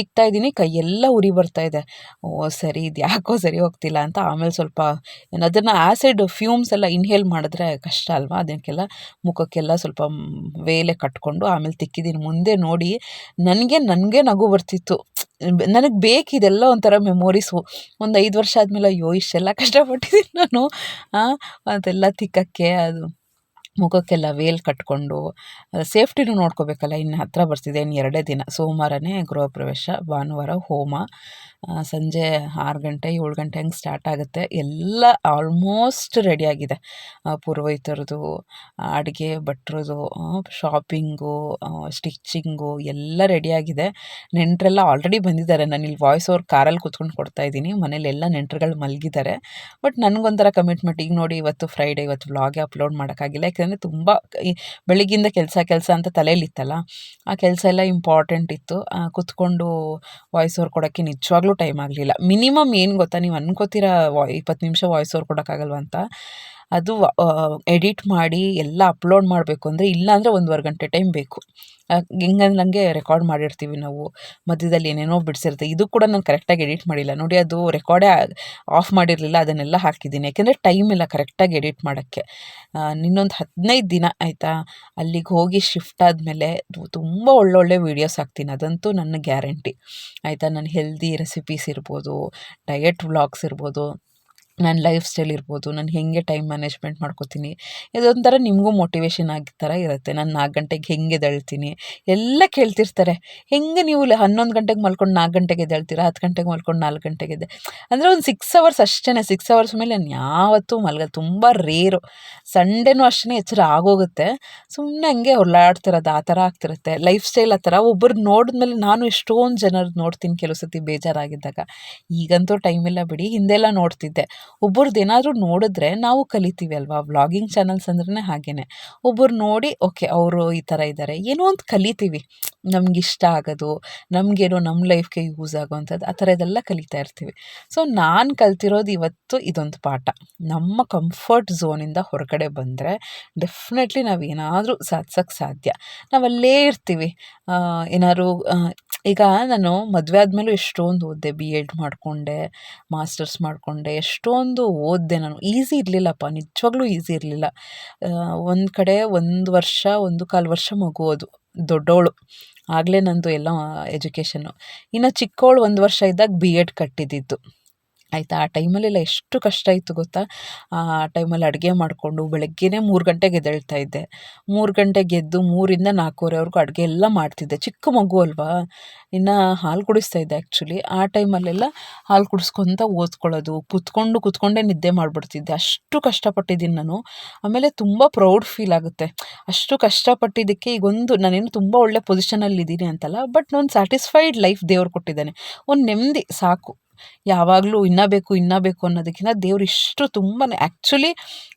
ತಿಕ್ತಾ ಇದ್ದೀನಿ, ಕೈಯೆಲ್ಲ ಉರಿ ಬರ್ತಾ ಇದೆ. ಓ, ಸರಿ, ಇದು ಯಾಕೋ ಸರಿ ಹೋಗ್ತಿಲ್ಲ ಅಂತ ಆಮೇಲೆ ಸ್ವಲ್ಪ ಅದನ್ನು ಆ್ಯಸಿಡ್ ಫ್ಯೂಮ್ಸ್ ಎಲ್ಲ ಇನ್ಹೇಲ್ ಮಾಡಿದ್ರೆ ಕಷ್ಟ ಅಲ್ವಾ? ಅದಕ್ಕೆಲ್ಲ ಮುಖಕ್ಕೆಲ್ಲ ಸ್ವಲ್ಪ ವೇಲೆ ಕಟ್ಕೊಂಡು ಆಮೇಲೆ ತಿಕ್ಕಿದ್ದೀನಿ. ಮುಂದೆ ನೋಡಿ, ನನಗೆ ನನಗೆ ನಗು ಬರ್ತಿತ್ತು. ನನಗೆ ಬೇಕಿದೆಲ್ಲ ಒಂಥರ ಮೆಮೊರೀಸು ಒಂದು ಐದು ವರ್ಷ ಆದಮೇಲೆ ಅಯ್ಯೋ, ಇಷ್ಟೆಲ್ಲ ಕಷ್ಟಪಟ್ಟಿದ್ದೀನಿ ನಾನು. ಅದೆಲ್ಲ ತಿಕ್ಕಕ್ಕೆ ಅದು ಮುಖಕ್ಕೆಲ್ಲ ವೇಲ್ ಕಟ್ಕೊಂಡು ಸೇಫ್ಟಿನೂ ನೋಡ್ಕೋಬೇಕಲ್ಲ. ಇನ್ನು ಹತ್ತಿರ ಬರ್ತಿದೆ ಇನ್ನು ಎರಡೇ ದಿನ. ಸೋಮವಾರನೇ ಗೃಹ ಪ್ರವೇಶ, ಭಾನುವಾರ ಹೋಮ. ಸಂಜೆ ಆರು ಗಂಟೆ, ಏಳು ಗಂಟೆ ಹಂಗೆ ಸ್ಟಾರ್ಟ್ ಆಗುತ್ತೆ. ಎಲ್ಲ ಆಲ್ಮೋಸ್ಟ್ ರೆಡಿಯಾಗಿದೆ ಪುರೋಹಿತರದು ಅಡುಗೆ ಭಟ್ರದು ಶಾಪಿಂಗು ಸ್ಟಿಚ್ಚಿಂಗು ಎಲ್ಲ ರೆಡಿಯಾಗಿದೆ ನೆಂಟರೆಲ್ಲ ಆಲ್ರೆಡಿ ಬಂದಿದ್ದಾರೆ. ನಾನು ಇಲ್ಲಿ ವಾಯ್ಸ್ ಓವರ್ ಕಾರಲ್ಲಿ ಕೂತ್ಕೊಂಡು ಕೊಡ್ತಾ ಇದ್ದೀನಿ. ಮನೇಲಿ ಎಲ್ಲ ನೆಂಟರುಗಳು ಮಲಗಿದ್ದಾರೆ. ಬಟ್ ನನಗೊಂಥರ ಕಮಿಟ್ಮೆಂಟ್ ಈಗ ನೋಡಿ ಇವತ್ತು ಫ್ರೈಡೇ ಇವತ್ತು ವ್ಲಾಗೆ ಅಪ್ಲೋಡ್ ಮಾಡೋಕ್ಕಾಗಿಲ್ಲ. ಯಾಕೆಂದರೆ ತುಂಬ ಬೆಳಗ್ಗಿಂದ ಕೆಲಸ ಕೆಲಸ ಅಂತ ತಲೆಯಲ್ಲಿತ್ತಲ್ಲ ಆ ಕೆಲಸ ಎಲ್ಲ ಇಂಪಾರ್ಟೆಂಟ್ ಇತ್ತು. ಕೂತ್ಕೊಂಡು ವಾಯ್ಸ್ ಓವರ್ ಕೊಡೋಕ್ಕೆ ನಿಜವಾಗ್ಲೂ ಟೈಮ್ ಆಗಲಿಲ್ಲ. ಮಿನಿಮಮ್ ಏನು ಗೊತ್ತಾ ನೀವು ಅನ್ಕೋತೀರಾ ವಾ ಇಪ್ಪತ್ತು ನಿಮಿಷ ವಾಯ್ಸ್ ಓವರ್ ಕೊಡೋಕ್ಕಾಗಲ್ವ ಅಂತ. ಅದು ಎಡಿಟ್ ಮಾಡಿ ಎಲ್ಲ ಅಪ್ಲೋಡ್ ಮಾಡಬೇಕು ಅಂದರೆ ಇಲ್ಲಾಂದರೆ ಒಂದುವರೆ ಗಂಟೆ ಟೈಮ್ ಬೇಕು. ಹೆಂಗಂದಂಗೆ ರೆಕಾರ್ಡ್ ಮಾಡಿರ್ತೀವಿ ನಾವು. ಮಧ್ಯದಲ್ಲಿ ಏನೇನೋ ಬಿಡಿಸಿರುತ್ತೆ. ಇದು ಕೂಡ ನಾನು ಕರೆಕ್ಟಾಗಿ ಎಡಿಟ್ ಮಾಡಿಲ್ಲ. ನೋಡಿ, ಅದು ರೆಕಾರ್ಡೇ ಆಫ್ ಮಾಡಿರಲಿಲ್ಲ, ಅದನ್ನೆಲ್ಲ ಹಾಕಿದ್ದೀನಿ. ಯಾಕೆಂದರೆ ಟೈಮ್ ಇಲ್ಲ ಕರೆಕ್ಟಾಗಿ ಎಡಿಟ್ ಮಾಡೋಕ್ಕೆ. ಇನ್ನೊಂದು ಹದಿನೈದು ದಿನ ಆಯಿತಾ? ಅಲ್ಲಿಗೆ ಹೋಗಿ ಶಿಫ್ಟ್ ಆದಮೇಲೆ ತುಂಬ ಒಳ್ಳೊಳ್ಳೆ ವೀಡಿಯೋಸ್ ಹಾಕ್ತೀನಿ. ಅದಂತೂ ನನ್ನ ಗ್ಯಾರಂಟಿ ಆಯಿತಾ? ನನ್ನ ಹೆಲ್ದಿ ರೆಸಿಪೀಸ್ ಇರ್ಬೋದು ಡಯಟ್ ವ್ಲಾಗ್ಸ್ ಇರ್ಬೋದು. ನನ್ನ ಲೈಫ್ ಸ್ಟೈಲ್ ಇರ್ಬೋದು, ನಾನು ಹೇಗೆ ಟೈಮ್ ಮ್ಯಾನೇಜ್ಮೆಂಟ್ ಮಾಡ್ಕೋತೀನಿ, ಇದೊಂಥರ ನಿಮಗೂ ಮೋಟಿವೇಶನ್ ಆಗಿ ಥರ ಇರುತ್ತೆ. ನಾನು ನಾಲ್ಕು ಗಂಟೆಗೆ ಹೆಂಗೆ ಎದ್ದೇಳ್ತೀನಿ, ಎಲ್ಲ ಕೇಳ್ತಿರ್ತಾರೆ. ಹೆಂಗೆ ನೀವು ಹನ್ನೊಂದು ಗಂಟೆಗೆ ಮಲ್ಕೊಂಡು ನಾಲ್ಕು ಗಂಟೆಗೆ ಎದ್ದೇಳ್ತೀರಾ, ಹತ್ತು ಗಂಟೆಗೆ ಮಲ್ಕೊಂಡು ನಾಲ್ಕು ಗಂಟೆಗೆ ಇದೆ ಅಂದರೆ ಒಂದು ಸಿಕ್ಸ್ ಅವರ್ಸ್ ಅಷ್ಟೇ ಸಿಕ್ಸ್ ಅವರ್ಸ್ ಮೇಲೆ ನಾನು ಯಾವತ್ತೂ ಮಲ್ಗಲ್ಲ ತುಂಬ ರೇರು ಸಂಡೇನೂ ಅಷ್ಟೇ ಎಚ್ಚರ ಆಗೋಗುತ್ತೆ. ಸುಮ್ಮನೆ ಹಂಗೆ ಹೊರಳಾಡ್ತಿರೋದು ಆ ಥರ ಆಗ್ತಿರುತ್ತೆ. ಲೈಫ್ ಸ್ಟೈಲ್ ಆ ಥರ ಒಬ್ಬರು ನೋಡಿದ್ಮೇಲೆ ನಾನು ಎಷ್ಟೊಂದು ಜನರು ನೋಡ್ತೀನಿ ಕೆಲವು ಸತಿ ಬೇಜಾರಾಗಿದ್ದಾಗ. ಈಗಂತೂ ಟೈಮಿಲ್ಲ ಬಿಡಿ, ಹಿಂದೆಲ್ಲ ನೋಡ್ತಿದ್ದೆ. ಒಬ್ಬರದ್ದು ಏನಾದರೂ ನೋಡಿದ್ರೆ ನಾವು ಕಲಿತೀವಿ ಅಲ್ವಾ? ವ್ಲಾಗಿಂಗ್ ಚಾನಲ್ಸ್ ಅಂದ್ರೆ ಹಾಗೇ ಒಬ್ಬರು ನೋಡಿ, ಓಕೆ, ಅವರು ಈ ಥರ ಇದ್ದಾರೆ ಏನೋ ಒಂದು ಕಲಿತೀವಿ. ನಮ್ಗೆ ಇಷ್ಟ ಆಗೋದು, ನಮಗೇನೋ ನಮ್ಮ ಲೈಫ್ಗೆ ಯೂಸ್ ಆಗೋವಂಥದ್ದು ಆ ಥರ ಇದೆಲ್ಲ ಕಲಿತಾ ಇರ್ತೀವಿ. ಸೊ, ನಾನು ಕಲ್ತಿರೋದು ಇವತ್ತು ಇದೊಂದು ಪಾಠ. ನಮ್ಮ ಕಂಫರ್ಟ್ ಝೋನಿಂದ ಹೊರಗಡೆ ಬಂದರೆ ಡೆಫಿನೆಟ್ಲಿ ನಾವು ಏನಾದರೂ ಸಾಧ್ಸೋಕ್ಕೆ ಸಾಧ್ಯ. ನಾವಲ್ಲೇ ಇರ್ತೀವಿ. ಏನಾದ್ರು ಈಗ ನಾನು ಮದುವೆ ಆದಮೇಲೂ ಎಷ್ಟೊಂದು ಓದಿದೆ ಬಿ ಎಡ್ ಮಾಡಿಕೊಂಡೆ ಮಾಸ್ಟರ್ಸ್ ಮಾಡಿಕೊಂಡೆ, ಎಷ್ಟೊಂದು ಓದಿದೆ ನಾನು. ಈಸಿ ಇರಲಿಲ್ಲಪ್ಪ, ನಿಜವಾಗ್ಲೂ ಈಸಿ ಇರಲಿಲ್ಲ. ಒಂದು ಕಡೆ ಒಂದು ವರ್ಷ, ಒಂದು ಕಾಲು ವರ್ಷ ಮಗು ಅದು ದೊಡ್ಡವಳು ಆಗಲೇ ನಂದು ಎಲ್ಲ ಎಜುಕೇಷನ್ನು ಇನ್ನು ಚಿಕ್ಕವಳು ಒಂದು ವರ್ಷ ಇದ್ದಾಗ ಬಿ ಎಡ್ ಕಟ್ಟಿದ್ದಿದ್ದು ಆಯಿತಾ? ಆ ಟೈಮಲ್ಲೆಲ್ಲ ಎಷ್ಟು ಕಷ್ಟ ಇತ್ತು ಗೊತ್ತಾ? ಆ ಟೈಮಲ್ಲಿ ಅಡುಗೆ ಮಾಡಿಕೊಂಡು ಬೆಳಗ್ಗೆನೇ ಮೂರು ಗಂಟೆಗೆ ಎದ್ದೇಳ್ತಾ ಇದ್ದೆ. ಮೂರು ಗಂಟೆಗೆ ಎದ್ದು ಮೂರಿಂದ ನಾಲ್ಕೂವರೆವರೆಗೂ ಅಡುಗೆ ಎಲ್ಲ ಮಾಡ್ತಿದ್ದೆ. ಚಿಕ್ಕ ಮಗು ಅಲ್ವಾ? ಇನ್ನು ಹಾಲು ಕುಡಿಸ್ತಾ ಇದ್ದೆ ಆ್ಯಕ್ಚುಲಿ ಆ ಟೈಮಲ್ಲೆಲ್ಲ ಹಾಲು ಕುಡಿಸ್ಕೊತ ಓದ್ಕೊಳ್ಳೋದು, ಕುತ್ಕೊಂಡು ಕುತ್ಕೊಂಡೇ ನಿದ್ದೆ ಮಾಡಿಬಿಡ್ತಿದ್ದೆ. ಅಷ್ಟು ಕಷ್ಟಪಟ್ಟಿದ್ದೀನಿ ನಾನು. ಆಮೇಲೆ ತುಂಬ ಪ್ರೌಡ್ ಫೀಲ್ ಆಗುತ್ತೆ. ಅಷ್ಟು ಕಷ್ಟಪಟ್ಟಿದ್ದಕ್ಕೆ ಈಗೊಂದು ನಾನೇನು ತುಂಬ ಒಳ್ಳೆ ಪೊಸಿಷನಲ್ಲಿ ಇದ್ದೀನಿ ಅಂತಲ್ಲ, ಬಟ್ ನಾನು ಸ್ಯಾಟಿಸ್ಫೈಡ್ ಲೈಫ್ ದೇವ್ರು ಕೊಟ್ಟಿದ್ದಾನೆ. ಒಂದು ನೆಮ್ಮದಿ ಸಾಕು. ಯಾವಾಗಲೂ ಇನ್ನೂ ಬೇಕು ಇನ್ನೂ ಬೇಕು ಅನ್ನೋದಕ್ಕಿಂತ ದೇವ್ರು ಇಷ್ಟು ತುಂಬಾ ಆ್ಯಕ್ಚುಲಿ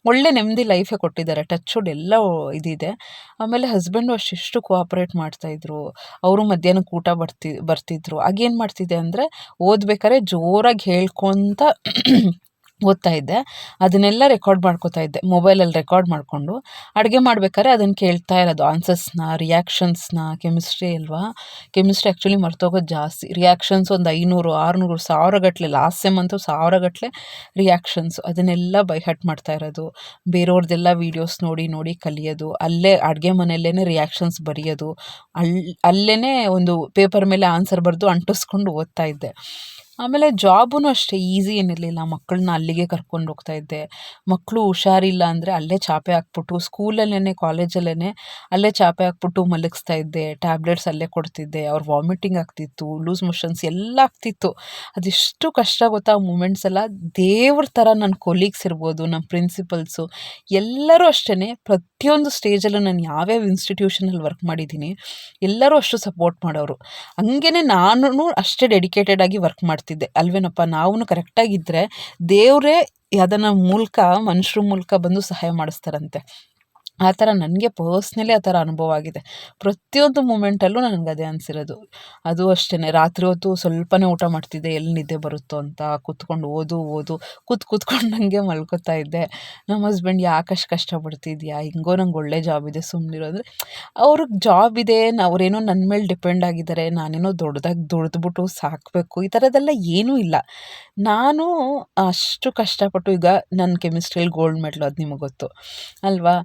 ಒಳ್ಳೆ ನೆಮ್ಮದಿ ಲೈಫೇ ಕೊಟ್ಟಿದ್ದಾರೆ. ಟಚ್ ವುಡ್ ಎಲ್ಲ ಇದಿದೆ. ಆಮೇಲೆ ಹಸ್ಬೆಂಡು ಅಷ್ಟಿಷ್ಟು ಕೋಆಪ್ರೇಟ್ ಮಾಡ್ತಾಯಿದ್ರು ಅವರು ಮಧ್ಯಾಹ್ನಕ್ಕೆ ಊಟ ಬರ್ತಿ, ಬರ್ತಿದ್ರು. ಆಗೇನು ಮಾಡ್ತಿದ್ದೆ ಅಂದರೆ ಓದ್ಬೇಕಾದ್ರೆ ಜೋರಾಗಿ ಹೇಳ್ಕೊತ ಓದ್ತಾ ಇದ್ದೆ. ಅದನ್ನೆಲ್ಲ ರೆಕಾರ್ಡ್ ಮಾಡ್ಕೋತಾ ಇದ್ದೆ. ಮೊಬೈಲಲ್ಲಿ ರೆಕಾರ್ಡ್ ಮಾಡಿಕೊಂಡು. ಅಡುಗೆ ಮಾಡ್ಬೇಕಾದ್ರೆ ಅದನ್ನು ಕೇಳ್ತಾ ಇರೋದು. ಆನ್ಸರ್ಸ್ನ ರಿಯಾಕ್ಷನ್ಸ್ನ ಕೆಮಿಸ್ಟ್ರಿ ಅಲ್ವಾ? ಕೆಮಿಸ್ಟ್ರಿ ಆ್ಯಕ್ಚುಲಿ ಮರ್ತೋಗೋದು ಜಾಸ್ತಿ. ರಿಯಾಕ್ಷನ್ಸ್ ಒಂದು ಐನೂರು, ಆರುನೂರು ಸಾವಿರಗಟ್ಟಲೆ ಲಾಸ್ಟ್ ಸೆಮ್ ಅಂತೂ ಸಾವಿರಗಟ್ಲೆ ರಿಯಾಕ್ಷನ್ಸ್ ಅದನ್ನೆಲ್ಲ ಬೈ ಹಟ್ ಮಾಡ್ತಾ ಇರೋದು. ಬೇರೆಯವ್ರದ್ದೆಲ್ಲ ವೀಡಿಯೋಸ್ ನೋಡಿ ನೋಡಿ ಕಲಿಯೋದು. ಅಲ್ಲೇ ಅಡುಗೆ ಮನೆಯಲ್ಲೇ ರಿಯಾಕ್ಷನ್ಸ್ ಬರೆಯೋದು. ಅಲ್ಲಿ ಅಲ್ಲೇ ಒಂದು ಪೇಪರ್ ಮೇಲೆ ಆನ್ಸರ್ ಬರೆದು ಅಂಟಿಸ್ಕೊಂಡು ಓದ್ತಾ ಇದ್ದೆ. ಆಮೇಲೆ ಜಾಬೂ ಅಷ್ಟೇ ಈಸಿ ಏನಿರಲಿಲ್ಲ. ಮಕ್ಕಳನ್ನ ಅಲ್ಲಿಗೆ ಕರ್ಕೊಂಡು ಹೋಗ್ತಾ ಇದ್ದೆ. ಮಕ್ಕಳು ಹುಷಾರಿಲ್ಲ ಅಂದರೆ ಅಲ್ಲೇ ಚಾಪೆ ಹಾಕ್ಬಿಟ್ಟು ಸ್ಕೂಲಲ್ಲೇ ಕಾಲೇಜಲ್ಲೇ ಅಲ್ಲೇ ಚಾಪೆ ಹಾಕ್ಬಿಟ್ಟು ಮಲಗಿಸ್ತಾ ಇದ್ದೆ. ಟ್ಯಾಬ್ಲೆಟ್ಸ್ ಅಲ್ಲೇ ಕೊಡ್ತಿದ್ದೆ. ಅವ್ರು ವಾಮಿಟಿಂಗ್ ಆಗ್ತಿತ್ತು, ಲೂಸ್ ಮೋಷನ್ಸ್ ಎಲ್ಲ ಆಗ್ತಿತ್ತು. ಅದೆಷ್ಟು ಕಷ್ಟ ಗೊತ್ತಾ ಆ ಮೂಮೆಂಟ್ಸ್ ಎಲ್ಲ ದೇವ್ರ ಥರ ನನ್ನ ಕೊಲೀಗ್ಸ್ ಇರ್ಬೋದು ನಮ್ಮ ಪ್ರಿನ್ಸಿಪಲ್ಸು ಎಲ್ಲರೂ ಅಷ್ಟೇ ಪ್ರತಿಯೊಂದು ಸ್ಟೇಜಲ್ಲೂ ನಾನು ಯಾವ್ಯಾವ ಇನ್ಸ್ಟಿಟ್ಯೂಷನಲ್ಲಿ ವರ್ಕ್ ಮಾಡಿದ್ದೀನಿ, ಎಲ್ಲರೂ ಅಷ್ಟು ಸಪೋರ್ಟ್ ಮಾಡೋರು. ಹಂಗೇ ನಾನು ಅಷ್ಟೇ ಡೆಡಿಕೇಟೆಡ್ ಆಗಿ ವರ್ಕ್ ಮಾಡ್ತಿದ್ದೆ. ಅಲ್ವೇನಪ್ಪ ನಾವು ಕರೆಕ್ಟಾಗಿದ್ದರೆ ದೇವರೇ ಅದನ್ನು ಮೂಲಕ ಮನುಷ್ಯರ ಮೂಲಕ ಬಂದು ಸಹಾಯ ಮಾಡಿಸ್ತಾರಂತೆ. ಆ ಥರ ನನಗೆ ಪರ್ಸ್ನಲಿ ಆ ಥರ ಅನುಭವ ಆಗಿದೆ. ಪ್ರತಿಯೊಂದು ಮೂಮೆಂಟಲ್ಲೂ ನನಗೆ ಅದೇ ಅನಿಸಿರೋದು. ಅದು ಅಷ್ಟೇ ರಾತ್ರಿ ಹೊತ್ತು ಸ್ವಲ್ಪನೇ ಊಟ ಮಾಡ್ತಿದ್ದೆ, ಎಲ್ಲಿ ನಿದ್ದೆ ಬರುತ್ತೋ ಅಂತ ಕೂತ್ಕೊಂಡು ಓದು ಓದು, ಕೂತು, ಕೂತ್ಕೊಂಡು ನನಗೆ ಮಲ್ಕೋತಾ ಇದ್ದೆ. ನಮ್ಮ ಹಸ್ಬೆಂಡ್ ಯಾಕಷ್ಟು ಕಷ್ಟಪಡ್ತಿದ್ಯಾ? ಹಿಂಗೋ ನಂಗೆ ಒಳ್ಳೆ ಜಾಬ್ ಇದೆ. ಸುಮ್ಮನಿರು ಅಂದರೆ ಅವ್ರಿಗೆ ಜಾಬ್ ಇದೆ, ಅವರೇನೋ ನನ್ನ ಮೇಲೆ ಡಿಪೆಂಡ್ ಆಗಿದ್ದಾರೆ, ನಾನೇನೋ ದೊಡ್ಡದಾಗಿ ದುಡ್ದುಬಿಟ್ಟು ಸಾಕಬೇಕು. ಈ ಥರದ್ದೆಲ್ಲ ಏನೂ ಇಲ್ಲ. ನಾನು ಅಷ್ಟು ಕಷ್ಟಪಟ್ಟು, ಈಗ ನನ್ನ ಕೆಮಿಸ್ಟ್ರಿಯಲ್ಲಿ ಗೋಲ್ಡ್ ಮೆಡ್ಲು ಅದು ನಿಮಗೆ ಗೊತ್ತು. ಅಲ್ವಾ?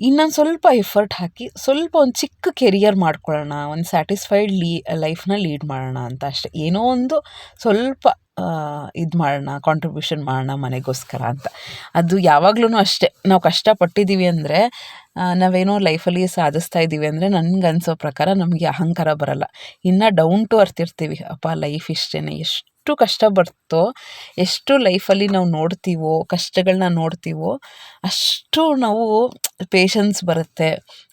ಇನ್ನೊಂದು ಸ್ವಲ್ಪ ಎಫರ್ಟ್ ಹಾಕಿ ಸ್ವಲ್ಪ ಒಂದು ಚಿಕ್ಕ ಕೆರಿಯರ್ ಮಾಡ್ಕೊಳ್ಳೋಣ, ಒಂದು ಸ್ಯಾಟಿಸ್ಫೈಡ್ ಲೀ ಲೈಫ್ನ ಲೀಡ್ ಮಾಡೋಣ ಅಂತ ಅಷ್ಟೆ. ಏನೋ ಒಂದು ಸ್ವಲ್ಪ ಇದು ಮಾಡೋಣ ಕಾಂಟ್ರಿಬ್ಯೂಷನ್ ಮಾಡೋಣ ಮನೆಗೋಸ್ಕರ ಅಂತ. ಅದು ಯಾವಾಗ್ಲೂ ಅಷ್ಟೇ. ನಾವು ಕಷ್ಟಪಟ್ಟಿದ್ದೀವಿ ಅಂದರೆ ನಾವೇನೋ ಲೈಫಲ್ಲಿ ಸಾಧಿಸ್ತಾ ಇದ್ದೀವಿ ಅಂದರೆ ನನಗೆ ಅನಿಸೋ ಪ್ರಕಾರ ನಮಗೆ ಅಹಂಕಾರ ಬರಲ್ಲ. ಇನ್ನೂ ಡೌನ್ ಟು ಅರ್ತಿರ್ತೀವಿ ಅಪ್ಪ ಲೈಫ್ ಇಷ್ಟೇ ಎಷ್ಟು ಎಷ್ಟು ಕಷ್ಟ ಬರ್ತೋ, ಎಷ್ಟು ಲೈಫಲ್ಲಿ ನಾವು ನೋಡ್ತೀವೋ ಕಷ್ಟಗಳನ್ನ ನೋಡ್ತೀವೋ, ಅಷ್ಟು ನಾವು ಪೇಷನ್ಸ್ ಬರುತ್ತೆ.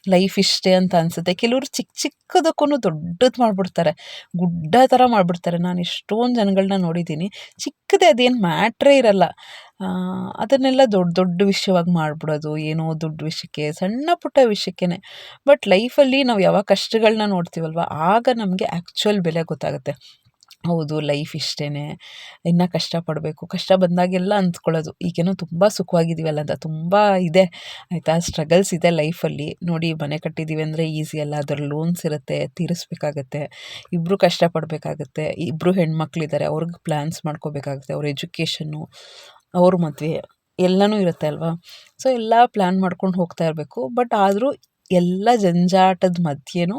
ಲೈಫ್ ಇಷ್ಟೇ ಅಂತ ಅನಿಸುತ್ತೆ. ಕೆಲವರು ಚಿಕ್ಕ ಚಿಕ್ಕದಕ್ಕೂ ದೊಡ್ಡದು ಮಾಡಿಬಿಡ್ತಾರೆ. ಗುಡ್ಡ ಥರ ಮಾಡಿಬಿಡ್ತಾರೆ. ನಾನು ಎಷ್ಟೊಂದು ಜನಗಳನ್ನ ನೋಡಿದ್ದೀನಿ. ಚಿಕ್ಕದೇ ಅದೇನು ಮ್ಯಾಟ್ರೇ ಇರಲ್ಲ. ಅದನ್ನೆಲ್ಲ ದೊಡ್ಡ ದೊಡ್ಡ ವಿಷಯವಾಗಿ ಮಾಡಿಬಿಡೋದು. ಏನೋ ದೊಡ್ಡ ವಿಷಯಕ್ಕೆ, ಸಣ್ಣ ಪುಟ್ಟ ವಿಷಯಕ್ಕೇ ಬಟ್ ಲೈಫಲ್ಲಿ ನಾವು ಯಾವಾಗ ಕಷ್ಟಗಳನ್ನ ನೋಡ್ತೀವಲ್ವ, ಆಗ ನಮಗೆ ಆ್ಯಕ್ಚುಯಲ್ ಬೆಲೆ ಗೊತ್ತಾಗುತ್ತೆ. ಹೌದು ಲೈಫ್ ಇಷ್ಟೇ ಇನ್ನೂ ಕಷ್ಟಪಡಬೇಕು ಕಷ್ಟ ಬಂದಾಗೆಲ್ಲ ಅಂದ್ಕೊಳ್ಳೋದು ಈಗೇನೋ ತುಂಬ ಸುಖವಾಗಿದ್ದೀವಲ್ಲ ಅಂತ. ತುಂಬ ಇದೆ. ಆಯಿತಾ? ಸ್ಟ್ರಗಲ್ಸ್ ಇದೆ ಲೈಫಲ್ಲಿ ನೋಡಿ, ಮನೆ ಕಟ್ಟಿದ್ದೀವಿ ಅಂದರೆ ಈಸಿ ಅಲ್ಲ. ಅದರ ಲೋನ್ಸ್ ಇರುತ್ತೆ. ತೀರಿಸ್ಬೇಕಾಗತ್ತೆ. ಇಬ್ಬರು ಕಷ್ಟಪಡಬೇಕಾಗತ್ತೆ ಇಬ್ಬರು ಹೆಣ್ಮಕ್ಳಿದ್ದಾರೆ ಅವ್ರಿಗೆ ಪ್ಲ್ಯಾನ್ಸ್ ಮಾಡ್ಕೋಬೇಕಾಗುತ್ತೆ. ಅವ್ರ ಎಜುಕೇಷನ್ನು ಅವ್ರ ಮದುವೆ ಎಲ್ಲನೂ ಇರುತ್ತೆ ಅಲ್ವಾ? ಸೊ ಎಲ್ಲ ಪ್ಲ್ಯಾನ್ ಮಾಡ್ಕೊಂಡು ಹೋಗ್ತಾ ಇರಬೇಕು. ಬಟ್ ಆದರೂ ಎಲ್ಲ ಜಂಜಾಟದ ಮಧ್ಯೆನೂ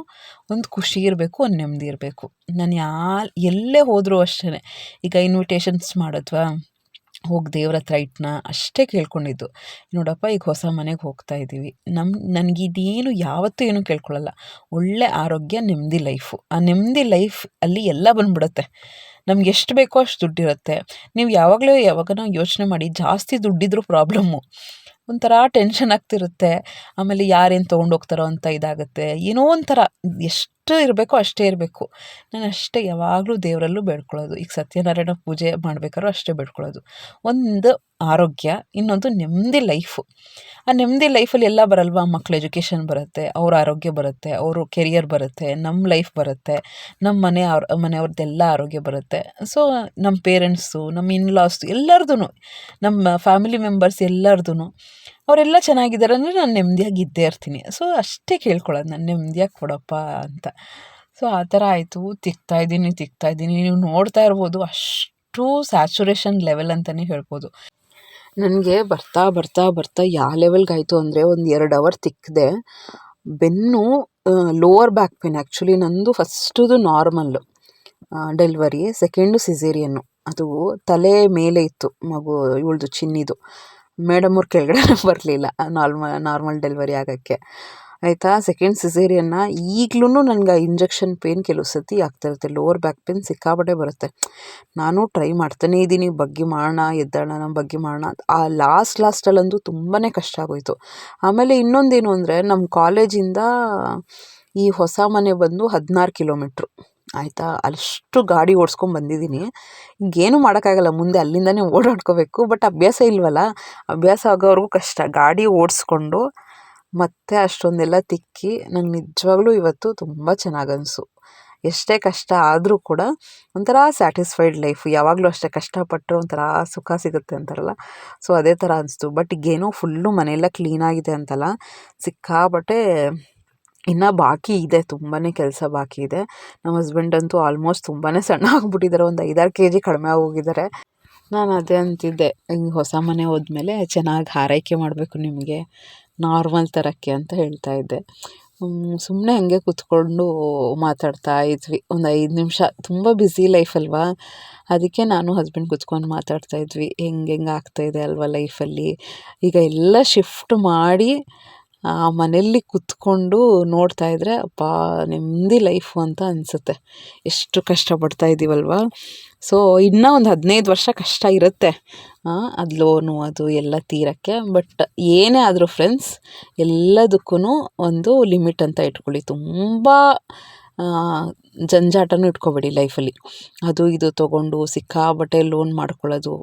ಒಂದು ಖುಷಿ ಇರಬೇಕು, ಒಂದು ನೆಮ್ಮದಿ ಇರಬೇಕು. ನಾನು ಯಾ, ಎಲ್ಲೇ ಹೋದರೂ ಅಷ್ಟೇ ಈಗ ಇನ್ವಿಟೇಷನ್ಸ್ ಮಾಡಿದ್ವಾ? ಹೋಗಿ ದೇವ್ರ ಹತ್ರ ಇಟ್ನ? ಅಷ್ಟೇ ಕೇಳ್ಕೊಂಡಿದ್ದು. ನೋಡಪ್ಪ, ಈಗ ಹೊಸ ಮನೆಗೆ ಹೋಗ್ತಾ ಇದ್ದೀವಿ ನಮ್ಮ ನನಗಿದೇನು ಯಾವತ್ತೂ ಏನೂ ಕೇಳ್ಕೊಳ್ಳಲ್ಲ ಒಳ್ಳೆ ಆರೋಗ್ಯ, ನೆಮ್ಮದಿ ಲೈಫು ಆ ನೆಮ್ಮದಿ ಲೈಫ್ ಅಲ್ಲಿ ಎಲ್ಲ ಬಂದ್ಬಿಡುತ್ತೆ. ನಮ್ಗೆ ಎಷ್ಟು ಬೇಕೋ ಅಷ್ಟು ದುಡ್ಡಿರುತ್ತೆ. ನೀವು ಯಾವಾಗಲೂ ಯಾವಾಗನೋ ಯೋಚನೆ ಮಾಡಿ ಜಾಸ್ತಿ ದುಡ್ಡಿದ್ರೂ ಪ್ರಾಬ್ಲಮ್ಮು ಒಂಥರ ಟೆನ್ಷನ್ ಆಗ್ತಿರುತ್ತೆ. ಆಮೇಲೆ ಯಾರೇನು ತೊಗೊಂಡೋಗ್ತಾರೋ ಅಂತ ಇದಾಗುತ್ತೆ. ಏನೋ ಒಂಥರ ಎಷ್ಟು ಇರಬೇಕೋ, ಅಷ್ಟೇ ಇರಬೇಕು. ನಾನು ಅಷ್ಟೇ ಯಾವಾಗಲೂ ದೇವರಲ್ಲೂ ಬೇಡ್ಕೊಳ್ಳೋದು. ಈಗ ಸತ್ಯನಾರಾಯಣ ಪೂಜೆ ಮಾಡ್ಬೇಕಾದ್ರು ಅಷ್ಟೇ ಬೇಡ್ಕೊಳ್ಳೋದು. ಒಂದು ಆರೋಗ್ಯ, ಇನ್ನೊಂದು ನೆಮ್ಮದಿ ಲೈಫು. ಆ ನೆಮ್ಮದಿ ಲೈಫಲ್ಲಿ ಎಲ್ಲ ಬರಲ್ವಾ? ಮಕ್ಳ ಎಜುಕೇಷನ್ ಬರುತ್ತೆ, ಅವ್ರ ಆರೋಗ್ಯ ಬರುತ್ತೆ, ಅವರು ಕೆರಿಯರ್ ಬರುತ್ತೆ ನಮ್ಮ ಲೈಫ್ ಬರುತ್ತೆ ನಮ್ಮ ಮನೆ ಅವ್ರ ಮನೆಯವ್ರದ್ದೆಲ್ಲ ಆರೋಗ್ಯ ಬರುತ್ತೆ. ಸೊ ನಮ್ಮ ಪೇರೆಂಟ್ಸು ನಮ್ಮ ಇನ್ಲಾಸ್ದು ಎಲ್ಲರದೂ ನಮ್ಮ ಫ್ಯಾಮಿಲಿ ಮೆಂಬರ್ಸ್ ಎಲ್ಲರದೂ ಅವರೆಲ್ಲ ಚೆನ್ನಾಗಿದ್ದಾರೆ ಅಂದರೆ ನಾನು ನೆಮ್ಮದಿಯಾಗಿ ಇದ್ದೇ ಇರ್ತೀನಿ. ಸೊ ಅಷ್ಟೇ ಕೇಳ್ಕೊಳ್ಳೋದು, ನಾನು ನೆಮ್ಮದಿಯಾಗಿ ಕೊಡಪ್ಪ ಅಂತ. ಸೊ ಆ ಥರ ಆಯಿತು. ತಿಕ್ತಾ ಇದ್ದೀನಿ ತಿಕ್ತಾ ಇದ್ದೀನಿ. ನೀವು ನೋಡ್ತಾ ಇರ್ಬೋದು, ಅಷ್ಟು ಸ್ಯಾಚುರೇಷನ್ ಲೆವೆಲ್ ಅಂತಲೇ ಹೇಳ್ಬೋದು. ನನಗೆ ಬರ್ತಾ ಬರ್ತಾ ಬರ್ತಾ ಯಾವ ಲೆವೆಲ್ಗೆ ಆಯಿತು ಅಂದರೆ ಒಂದು ಎರಡು ಅವರ್ ತಿಕ್ಕದೆ ಬೆನ್ನು ಲೋವರ್ ಬ್ಯಾಕ್ ಪೇನ್ ಆ್ಯಕ್ಚುಲಿ ನಂದು ಫಸ್ಟುದು ನಾರ್ಮಲ್ಲು ಡೆಲ್ವರಿ ಸೆಕೆಂಡು ಸಿಸೇರಿಯನ್ನು ಅದು ತಲೆ ಮೇಲೆ ಇತ್ತು, ಮಗು, ಇವಳ್ದು ಚಿನ್ನಿದು. ಮೇಡಮ್ ಅವ್ರ ಕೆಳಗಡೆ ಬರಲಿಲ್ಲ ನಾರ್ಮ ನಾರ್ಮಲ್ ಡೆಲಿವರಿ ಆಗೋಕ್ಕೆ. ಆಯಿತಾ? ಸೆಕೆಂಡ್ ಸಿಸೇರಿಯನ್ನ ಈಗ್ಲೂ ನನಗೆ ಇಂಜೆಕ್ಷನ್ ಪೇನ್ ಕೆಲವು ಸತಿ ಆಗ್ತಾಯಿರುತ್ತೆ ಲೋವರ್ ಬ್ಯಾಕ್ ಪೇನ್ ಸಿಕ್ಕಾಪಟ್ಟೆ ಬರುತ್ತೆ. ನಾನು ಟ್ರೈ ಮಾಡ್ತಾನೇ ಇದ್ದೀನಿ. ಬಗ್ಗಿ ಮಾಡೋಣ ಎದ್ದೇಳೋಣ ಬಗ್ಗಿ ಮಾಡೋಣ. ಆ ಲಾಸ್ಟ್ ಲಾಸ್ಟಲ್ಲಂತೂ ತುಂಬಾ ಕಷ್ಟ ಆಗೋಯಿತು. ಆಮೇಲೆ ಇನ್ನೊಂದೇನು ಅಂದರೆ ನಮ್ಮ ಕಾಲೇಜಿಂದ ಈ ಹೊಸ ಮನೆ ಬಂದು ಹದಿನಾರು ಕಿಲೋಮೀಟ್ರು ಆಯಿತಾ? ಅಷ್ಟು ಗಾಡಿ ಓಡಿಸ್ಕೊಂಡು ಬಂದಿದ್ದೀನಿ. ಈಗೇನು ಮಾಡೋಕ್ಕಾಗಲ್ಲ. ಮುಂದೆ ಅಲ್ಲಿಂದನೇ ಓಡಾಡ್ಕೋಬೇಕು. ಬಟ್ ಅಭ್ಯಾಸ ಇಲ್ವಲ್ಲ? ಅಭ್ಯಾಸ ಆಗೋವರೆಗೂ ಕಷ್ಟ. ಗಾಡಿ ಓಡಿಸ್ಕೊಂಡು ಮತ್ತೆ ಅಷ್ಟೊಂದೆಲ್ಲ ತಿಕ್ಕಿ ನಂಗೆ ನಿಜವಾಗ್ಲೂ ಇವತ್ತು ತುಂಬ ಚೆನ್ನಾಗಿ ಅನಿಸು ಎಷ್ಟೇ ಕಷ್ಟ ಆದರೂ ಕೂಡ ಒಂಥರ ಸ್ಯಾಟಿಸ್ಫೈಡ್ ಲೈಫ್. ಯಾವಾಗಲೂ ಅಷ್ಟೇ ಕಷ್ಟಪಟ್ಟರೆ ಒಂಥರ ಸುಖ ಸಿಗುತ್ತೆ ಅಂತಾರಲ್ಲ? ಸೊ, ಅದೇ ಥರ ಅನಿಸ್ತು. ಬಟ್ ಈಗೇನೋ ಫುಲ್ಲು ಮನೆಯೆಲ್ಲ ಕ್ಲೀನಾಗಿದೆ ಅಂತಲ್ಲ? ಸಿಕ್ಕಾಬಟ್ಟೆ ಇನ್ನು ಬಾಕಿ ಇದೆ ತುಂಬಾ ಕೆಲಸ ಬಾಕಿ ಇದೆ. ನಮ್ಮ ಹಸ್ಬೆಂಡ್ ಅಂತೂ ಆಲ್ಮೋಸ್ಟ್ ತುಂಬಾ ಸಣ್ಣ ಆಗಿಬಿಟ್ಟಿದ್ದಾರೆ ಒಂದು ಐದಾರು ಕೆ ಜಿ ಕಡಿಮೆ ಆಗೋಗಿದ್ದಾರೆ ನಾನು ಅದೇ ಅಂತಿದ್ದೆ ಹೊಸ ಮನೆ ಹೋದ್ಮೇಲೆ ಚೆನ್ನಾಗಿ ಆರೈಕೆ ಮಾಡಬೇಕು ನಿಮಗೆ ನಾರ್ಮಲ್ ಥರಕ್ಕೆ ಅಂತ ಹೇಳ್ತಾ ಇದ್ದೆ. ಸುಮ್ಮನೆ ಹಂಗೆ ಕೂತ್ಕೊಂಡು ಮಾತಾಡ್ತಾ ಇದ್ವಿ, ಒಂದು ಐದು ನಿಮಿಷ. ತುಂಬ ಬ್ಯುಸಿ ಲೈಫ್ ಅಲ್ವಾ? ಅದಕ್ಕೆ ನಾನು ಹಸ್ಬೆಂಡ್ ಕೂತ್ಕೊಂಡು ಮಾತಾಡ್ತಾ ಇದ್ವಿ, ಹೆಂಗೆ ಹೆಂಗೆ ಆಗ್ತಾಯಿದೆ ಅಲ್ವಾ ಲೈಫಲ್ಲಿ ಈಗ ಎಲ್ಲ ಶಿಫ್ಟ್ ಮಾಡಿ ಆ ಮನೆಯಲ್ಲಿ ಕುತ್ಕೊಂಡು ನೋಡ್ತಾ ಇದ್ದರೆ ಅಪ್ಪಾ ನೆಮ್ಮದಿ ಲೈಫು ಅಂತ ಅನಿಸುತ್ತೆ. ಎಷ್ಟು ಕಷ್ಟಪಡ್ತಾ ಇದ್ದೀವಲ್ವಾ ಸೊ ಇನ್ನೂ ಒಂದು ಹದಿನೈದು ವರ್ಷ ಕಷ್ಟ ಇರುತ್ತೆ. ಅದು ಲೋನು ಅದು ಎಲ್ಲ ತೀರಕ್ಕೆ. ಬಟ್ ಏನೇ ಆದರೂ ಫ್ರೆಂಡ್ಸ್ ಎಲ್ಲದಕ್ಕೂ ಒಂದು ಲಿಮಿಟ್ ಅಂತ ಇಟ್ಕೊಳ್ಳಿ. ತುಂಬ ಜಂಜಾಟನೂ ಇಟ್ಕೋಬೇಡಿ ಲೈಫಲ್ಲಿ ಅದು ಇದು ತೊಗೊಂಡು ಸಿಕ್ಕಾಬಟ್ಟೆ ಲೋನ್ ಮಾಡ್ಕೊಳ್ಳೋದು.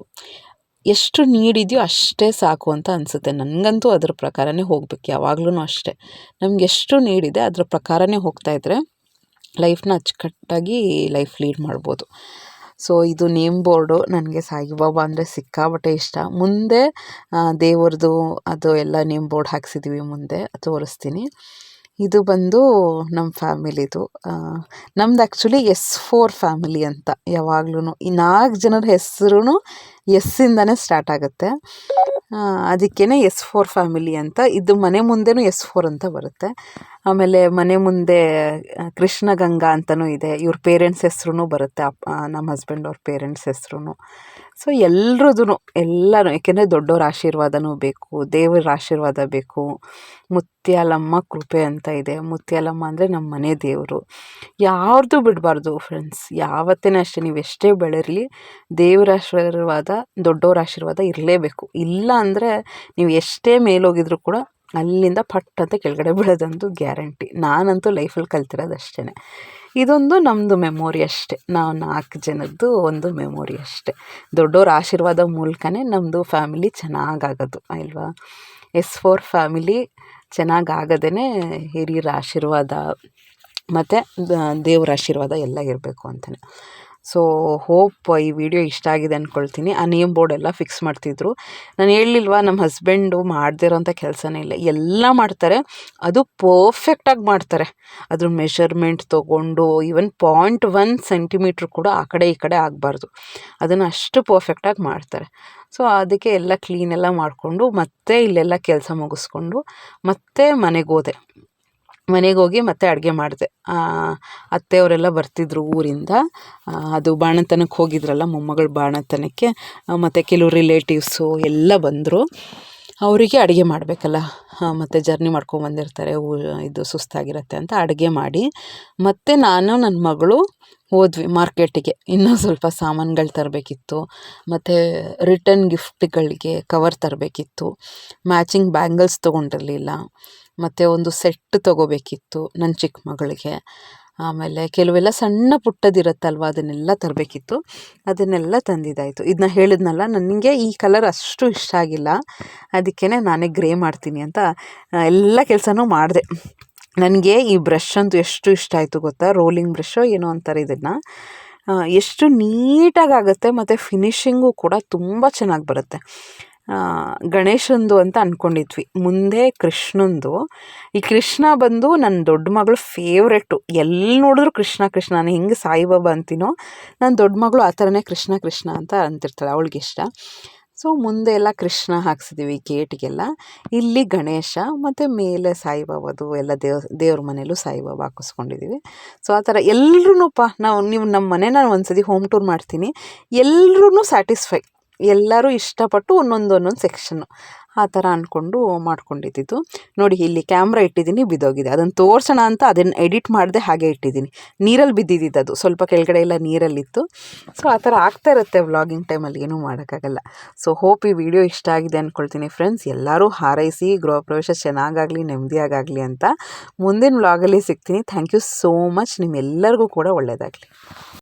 ಎಷ್ಟು ನೀಡಿದೆಯೋ ಅಷ್ಟೇ ಸಾಕು ಅಂತ ಅನಿಸುತ್ತೆ. ನನಗಂತೂ ಅದ್ರ ಪ್ರಕಾರನೇ ಹೋಗ್ಬೇಕು ಯಾವಾಗ್ಲೂ ಅಷ್ಟೇ. ನಮ್ಗೆ ಎಷ್ಟು ನೀಡಿದೆ ಅದ್ರ ಪ್ರಕಾರನೇ ಹೋಗ್ತಾ ಇದ್ದರೆ ಲೈಫ್ನ ಅಚ್ಚುಕಟ್ಟಾಗಿ ಲೈಫ್ ಲೀಡ್ ಮಾಡ್ಬೋದು. ಸೊ, ಇದು ನೇಮ್ ಬೋರ್ಡು. ನನಗೆ ಸಾಯಿಬಾಬಾ ಅಂದರೆ ಸಿಕ್ಕಾಪಟ್ಟೆ ಇಷ್ಟ. ಮುಂದೆ ದೇವ್ರದ್ದು ಅದು ಎಲ್ಲ ನೇಮ್ ಬೋರ್ಡ್ ಹಾಕ್ಸಿದ್ದೀವಿ ಮುಂದೆ, ತೋರಿಸ್ತೀನಿ. ಇದು ಬಂದು ನಮ್ಮ ಫ್ಯಾಮಿಲಿದು. ನಮ್ದು ಆ್ಯಕ್ಚುಲಿ ಎಸ್ ಫೋರ್ ಫ್ಯಾಮಿಲಿ ಅಂತ ಯಾವಾಗ್ಲೂ ಈ ನಾಲ್ಕು ಜನರ ಹೆಸರು ಎಸ್ಸಿಂದನೇ ಸ್ಟಾರ್ಟ್ ಆಗುತ್ತೆ. ಅದಕ್ಕೇ ಎಸ್ ಫೋರ್ ಫ್ಯಾಮಿಲಿ ಅಂತ. ಇದು ಮನೆ ಮುಂದೆನೂ ಎಸ್ ಫೋರ್ ಅಂತ ಬರುತ್ತೆ. ಆಮೇಲೆ ಮನೆ ಮುಂದೆ ಕೃಷ್ಣ ಗಂಗಾ ಅಂತಲೂ ಇದೆ. ಇವ್ರ ಪೇರೆಂಟ್ಸ್ ಹೆಸ್ರು ಬರುತ್ತೆ. ನಮ್ಮ ಹಸ್ಬೆಂಡ್ ಅವ್ರ ಪೇರೆಂಟ್ಸ್ ಹೆಸ್ರು ಸೊ ಎಲ್ರದ್ದು ಎಲ್ಲನೂ, ಏಕೆಂದರೆ ದೊಡ್ಡವ್ರ ಆಶೀರ್ವಾದನೂ ಬೇಕು, ದೇವರ ಆಶೀರ್ವಾದ ಬೇಕು. ಮುತ್ಯಾಲಮ್ಮ ಕೃಪೆ ಅಂತ ಇದೆ. ಮುತ್ಯಾಲಮ್ಮ ಅಂದರೆ ನಮ್ಮ ಮನೆ ದೇವರು. ಯಾರ್ದು ಬಿಡಬಾರ್ದು ಫ್ರೆಂಡ್ಸ್ ಯಾವತ್ತೇ ಅಷ್ಟೇ, ನೀವು ಎಷ್ಟೇ ಬೆಳೆರಲಿ, ದೇವರ ಆಶೀರ್ವಾದ, ದೊಡ್ಡವ್ರ ಆಶೀರ್ವಾದ ಇರಲೇಬೇಕು. ಇಲ್ಲ ಅಂದರೆ, ನೀವು ಎಷ್ಟೇ ಮೇಲೋಗಿದ್ರು ಕೂಡ ಅಲ್ಲಿಂದ ಪಟ್ ಅಂತ ಕೆಳಗಡೆ ಬೀಳೋದಂತೂ ಗ್ಯಾರಂಟಿ. ನಾನಂತೂ ಲೈಫಲ್ಲಿ ಕಲ್ತಿರೋದು ಅಷ್ಟೇ ಇದೊಂದು ನಮ್ಮದು ಮೆಮೊರಿ ಅಷ್ಟೇ. ನಾವು ನಾಲ್ಕು ಜನದ್ದು ಒಂದು ಮೆಮೊರಿ ಅಷ್ಟೇ. ದೊಡ್ಡವ್ರ ಆಶೀರ್ವಾದ ಮೂಲಕನೇ ನಮ್ಮದು ಫ್ಯಾಮಿಲಿ ಚೆನ್ನಾಗಾಗೋದು, ಅಲ್ವಾ? ಎಸ್ ಫೋರ್ ಫ್ಯಾಮಿಲಿ ಚೆನ್ನಾಗಾಗದೇ ಹಿರಿಯರ ಆಶೀರ್ವಾದ, ಮತ್ತು ದೇವ್ರ ಆಶೀರ್ವಾದ ಎಲ್ಲ ಇರಬೇಕು ಅಂತಲೇ ಸೊ ಹೋಪ್ ಈ ವಿಡಿಯೋ ಇಷ್ಟ ಆಗಿದೆ ಅಂದ್ಕೊಳ್ತೀನಿ ಆ ನೇಮ್ ಬೋರ್ಡ್ ಎಲ್ಲ ಫಿಕ್ಸ್ ಮಾಡ್ತಿದ್ರು. ನಾನು ಹೇಳಲಿಲ್ವಾ ನಮ್ಮ ಹಸ್ಬೆಂಡು ಮಾಡದೇ ಇರೋಂಥ ಕೆಲಸನೇ ಇಲ್ಲ. ಎಲ್ಲ ಮಾಡ್ತಾರೆ. ಅದು ಪರ್ಫೆಕ್ಟಾಗಿ ಮಾಡ್ತಾರೆ. ಅದ್ರ ಮೆಷರ್ಮೆಂಟ್ ತೊಗೊಂಡು ಈವನ್ ಪಾಯಿಂಟ್ ಒನ್ ಸೆಂಟಿಮೀಟ್ರ್ ಕೂಡ ಆ ಕಡೆ ಈ ಕಡೆ ಆಗಬಾರ್ದು. ಅದನ್ನು ಅಷ್ಟು ಪರ್ಫೆಕ್ಟಾಗಿ ಮಾಡ್ತಾರೆ. ಸೊ ಅದಕ್ಕೆ ಎಲ್ಲ ಕ್ಲೀನೆಲ್ಲ ಮಾಡಿಕೊಂಡು, ಮತ್ತೆ ಇಲ್ಲೆಲ್ಲ ಕೆಲಸ ಮುಗಿಸ್ಕೊಂಡು, ಮತ್ತೆ ಮನೆಗೆ ಹೋದೆ. ಮನೆಗೆ ಹೋಗಿ ಮತ್ತೆ ಅಡುಗೆ ಮಾಡಿದೆ. ಅತ್ತೆಯವರೆಲ್ಲ ಬರ್ತಿದ್ರು ಊರಿಂದ. ಅದು ಬಾಣಂತನಕ್ಕೆ ಹೋಗಿದ್ರಲ್ಲ ಮೊಮ್ಮಗಳು ಬಾಣಂತನಕ್ಕೆ. ಮತ್ತು ಕೆಲವು ರಿಲೇಟಿವ್ಸು ಎಲ್ಲ ಬಂದರು. ಅವರಿಗೆ ಅಡುಗೆ ಮಾಡಬೇಕಲ್ಲ. ಮತ್ತು ಜರ್ನಿ ಮಾಡ್ಕೊಂಡು ಬಂದಿರ್ತಾರೆ. ಊ, ಇದು ಸುಸ್ತಾಗಿರುತ್ತೆ ಅಂತ ಅಡುಗೆ ಮಾಡಿ. ಮತ್ತು ನಾನು ನನ್ನ ಮಗಳು ಹೋದ್ವಿ ಮಾರ್ಕೆಟಿಗೆ. ಇನ್ನೂ ಸ್ವಲ್ಪ ಸಾಮಾನುಗಳು ತರಬೇಕಿತ್ತು. ಮತ್ತು ರಿಟರ್ನ್ ಗಿಫ್ಟ್ಗಳಿಗೆ ಕವರ್ ತರಬೇಕಿತ್ತು. ಮ್ಯಾಚಿಂಗ್ ಬ್ಯಾಂಗಲ್ಸ್ ತೊಗೊಂಡಿರಲಿಲ್ಲ. ಮತ್ತು ಒಂದು ಸೆಟ್ ತೊಗೋಬೇಕಿತ್ತು ನನ್ನ ಚಿಕ್ಕ ಮಗಳಿಗೆ. ಆಮೇಲೆ ಕೆಲವೆಲ್ಲ ಸಣ್ಣ ಪುಟ್ಟದಿರುತ್ತಲ್ವ, ಅದನ್ನೆಲ್ಲ ತರಬೇಕಿತ್ತು. ಅದನ್ನೆಲ್ಲ ತಂದಿದ್ದಾಯಿತು. ಇದನ್ನ ಹೇಳಿದ್ನಲ್ಲ, ನನಗೆ ಈ ಕಲರ್ ಅಷ್ಟು ಇಷ್ಟ ಆಗಿಲ್ಲ. ಅದಕ್ಕೇ ನಾನೇ ಗ್ರೇ ಮಾಡ್ತೀನಿ ಅಂತ ಎಲ್ಲ ಕೆಲಸನೂ ಮಾಡಿದೆ. ನನಗೆ ಈ ಬ್ರಷ್ ಅಂತೂ ಎಷ್ಟು ಇಷ್ಟ ಆಯಿತು ಗೊತ್ತಾ? ರೋಲಿಂಗ್ ಬ್ರಷೋ ಏನೋ ಅಂತಾರೆ ಇದನ್ನು. ಎಷ್ಟು ನೀಟಾಗಿ ಆಗುತ್ತೆ, ಮತ್ತು ಫಿನಿಷಿಂಗು ಕೂಡ ತುಂಬ ಚೆನ್ನಾಗಿ ಬರುತ್ತೆ. ಗಣೇಶಂದು ಅಂತ ಅಂದ್ಕೊಂಡಿದ್ವಿ ಮುಂದೆ ಕೃಷ್ಣಂದು. ಈ ಕೃಷ್ಣ ಬಂದು ನನ್ನ ದೊಡ್ಡ ಮಗಳು ಫೇವ್ರೆಟ್ಟು ಎಲ್ಲಿ ನೋಡಿದ್ರು ಕೃಷ್ಣ ಕೃಷ್ಣ ನಾನು ಹೆಂಗೆ ಸಾಯಿಬಾಬಾ ಅಂತೀನೋ ನನ್ನ ದೊಡ್ಡ ಮಗಳು ಆ ಥರನೇ ಕೃಷ್ಣ ಕೃಷ್ಣ ಅಂತ ಅಂತಿರ್ತಾಳೆ ಅವಳಿಗೆ ಇಷ್ಟ ಸೊ ಮುಂದೆ ಎಲ್ಲ ಕೃಷ್ಣ ಹಾಕ್ಸಿದ್ದೀವಿ ಗೇಟ್ಗೆಲ್ಲ. ಇಲ್ಲಿ ಗಣೇಶ, ಮತ್ತು ಮೇಲೆ ಸಾಯಿಬಾಬಾದು, ಎಲ್ಲ ದೇವ, ದೇವ್ರ ಮನೇಲೂ ಸಾಯಿಬಾಬಾ ಹಾಕಿಸ್ಕೊಂಡಿದ್ದೀವಿ ಸೊ ಆ ಥರ ಪಾ ನಾವು ನೀವು ನಮ್ಮ ಮನೆ ನಾನು ಒಂದ್ಸತಿ ಹೋಮ್ ಟೂರ್ ಮಾಡ್ತೀನಿ. ಎಲ್ಲರೂ ಸ್ಯಾಟಿಸ್ಫೈ ಎಲ್ಲರೂ ಇಷ್ಟಪಟ್ಟು ಒಂದೊಂದು ಒಂದೊಂದು ಸೆಕ್ಷನ್ನು ಆ ಥರ ಅಂದ್ಕೊಂಡು ಮಾಡ್ಕೊಂಡಿದ್ದಿದ್ದು. ನೋಡಿ, ಇಲ್ಲಿ ಕ್ಯಾಮ್ರಾ ಇಟ್ಟಿದ್ದೀನಿ, ಬಿದ್ದೋಗಿದೆ. ಅದನ್ನು ತೋರ್ಸೋಣ ಅಂತ ಅದನ್ನು ಎಡಿಟ್ ಮಾಡದೆ ಹಾಗೆ ಇಟ್ಟಿದ್ದೀನಿ. ನೀರಲ್ಲಿ ಬಿದ್ದಿದ್ದು ಅದು. ಸ್ವಲ್ಪ ಕೆಳಗಡೆ ಎಲ್ಲ ನೀರಲ್ಲಿತ್ತು. ಸೊ ಆ ಥರ ಆಗ್ತಾ ಇರುತ್ತೆ ವ್ಲಾಗಿಂಗ್ ಟೈಮಲ್ಲಿ ಏನೂ ಮಾಡೋಕ್ಕಾಗಲ್ಲ. ಸೊ ಹೋಪ್ ಈ ವಿಡಿಯೋ ಇಷ್ಟ ಆಗಿದೆ ಅಂದ್ಕೊಳ್ತೀನಿ ಫ್ರೆಂಡ್ಸ್ ಎಲ್ಲರೂ ಹಾರೈಸಿ ಗೃಹ ಪ್ರವೇಶ ಚೆನ್ನಾಗಾಗಲಿ ನೆಮ್ಮದಿಯಾಗಲಿ ಅಂತ ಮುಂದಿನ ವ್ಲಾಗಲ್ಲಿ ಸಿಗ್ತೀನಿ. ಥ್ಯಾಂಕ್ ಯು ಸೋ ಮಚ್ ನಿಮ್ಮೆಲ್ಲರಿಗೂ ಕೂಡ ಒಳ್ಳೆಯದಾಗಲಿ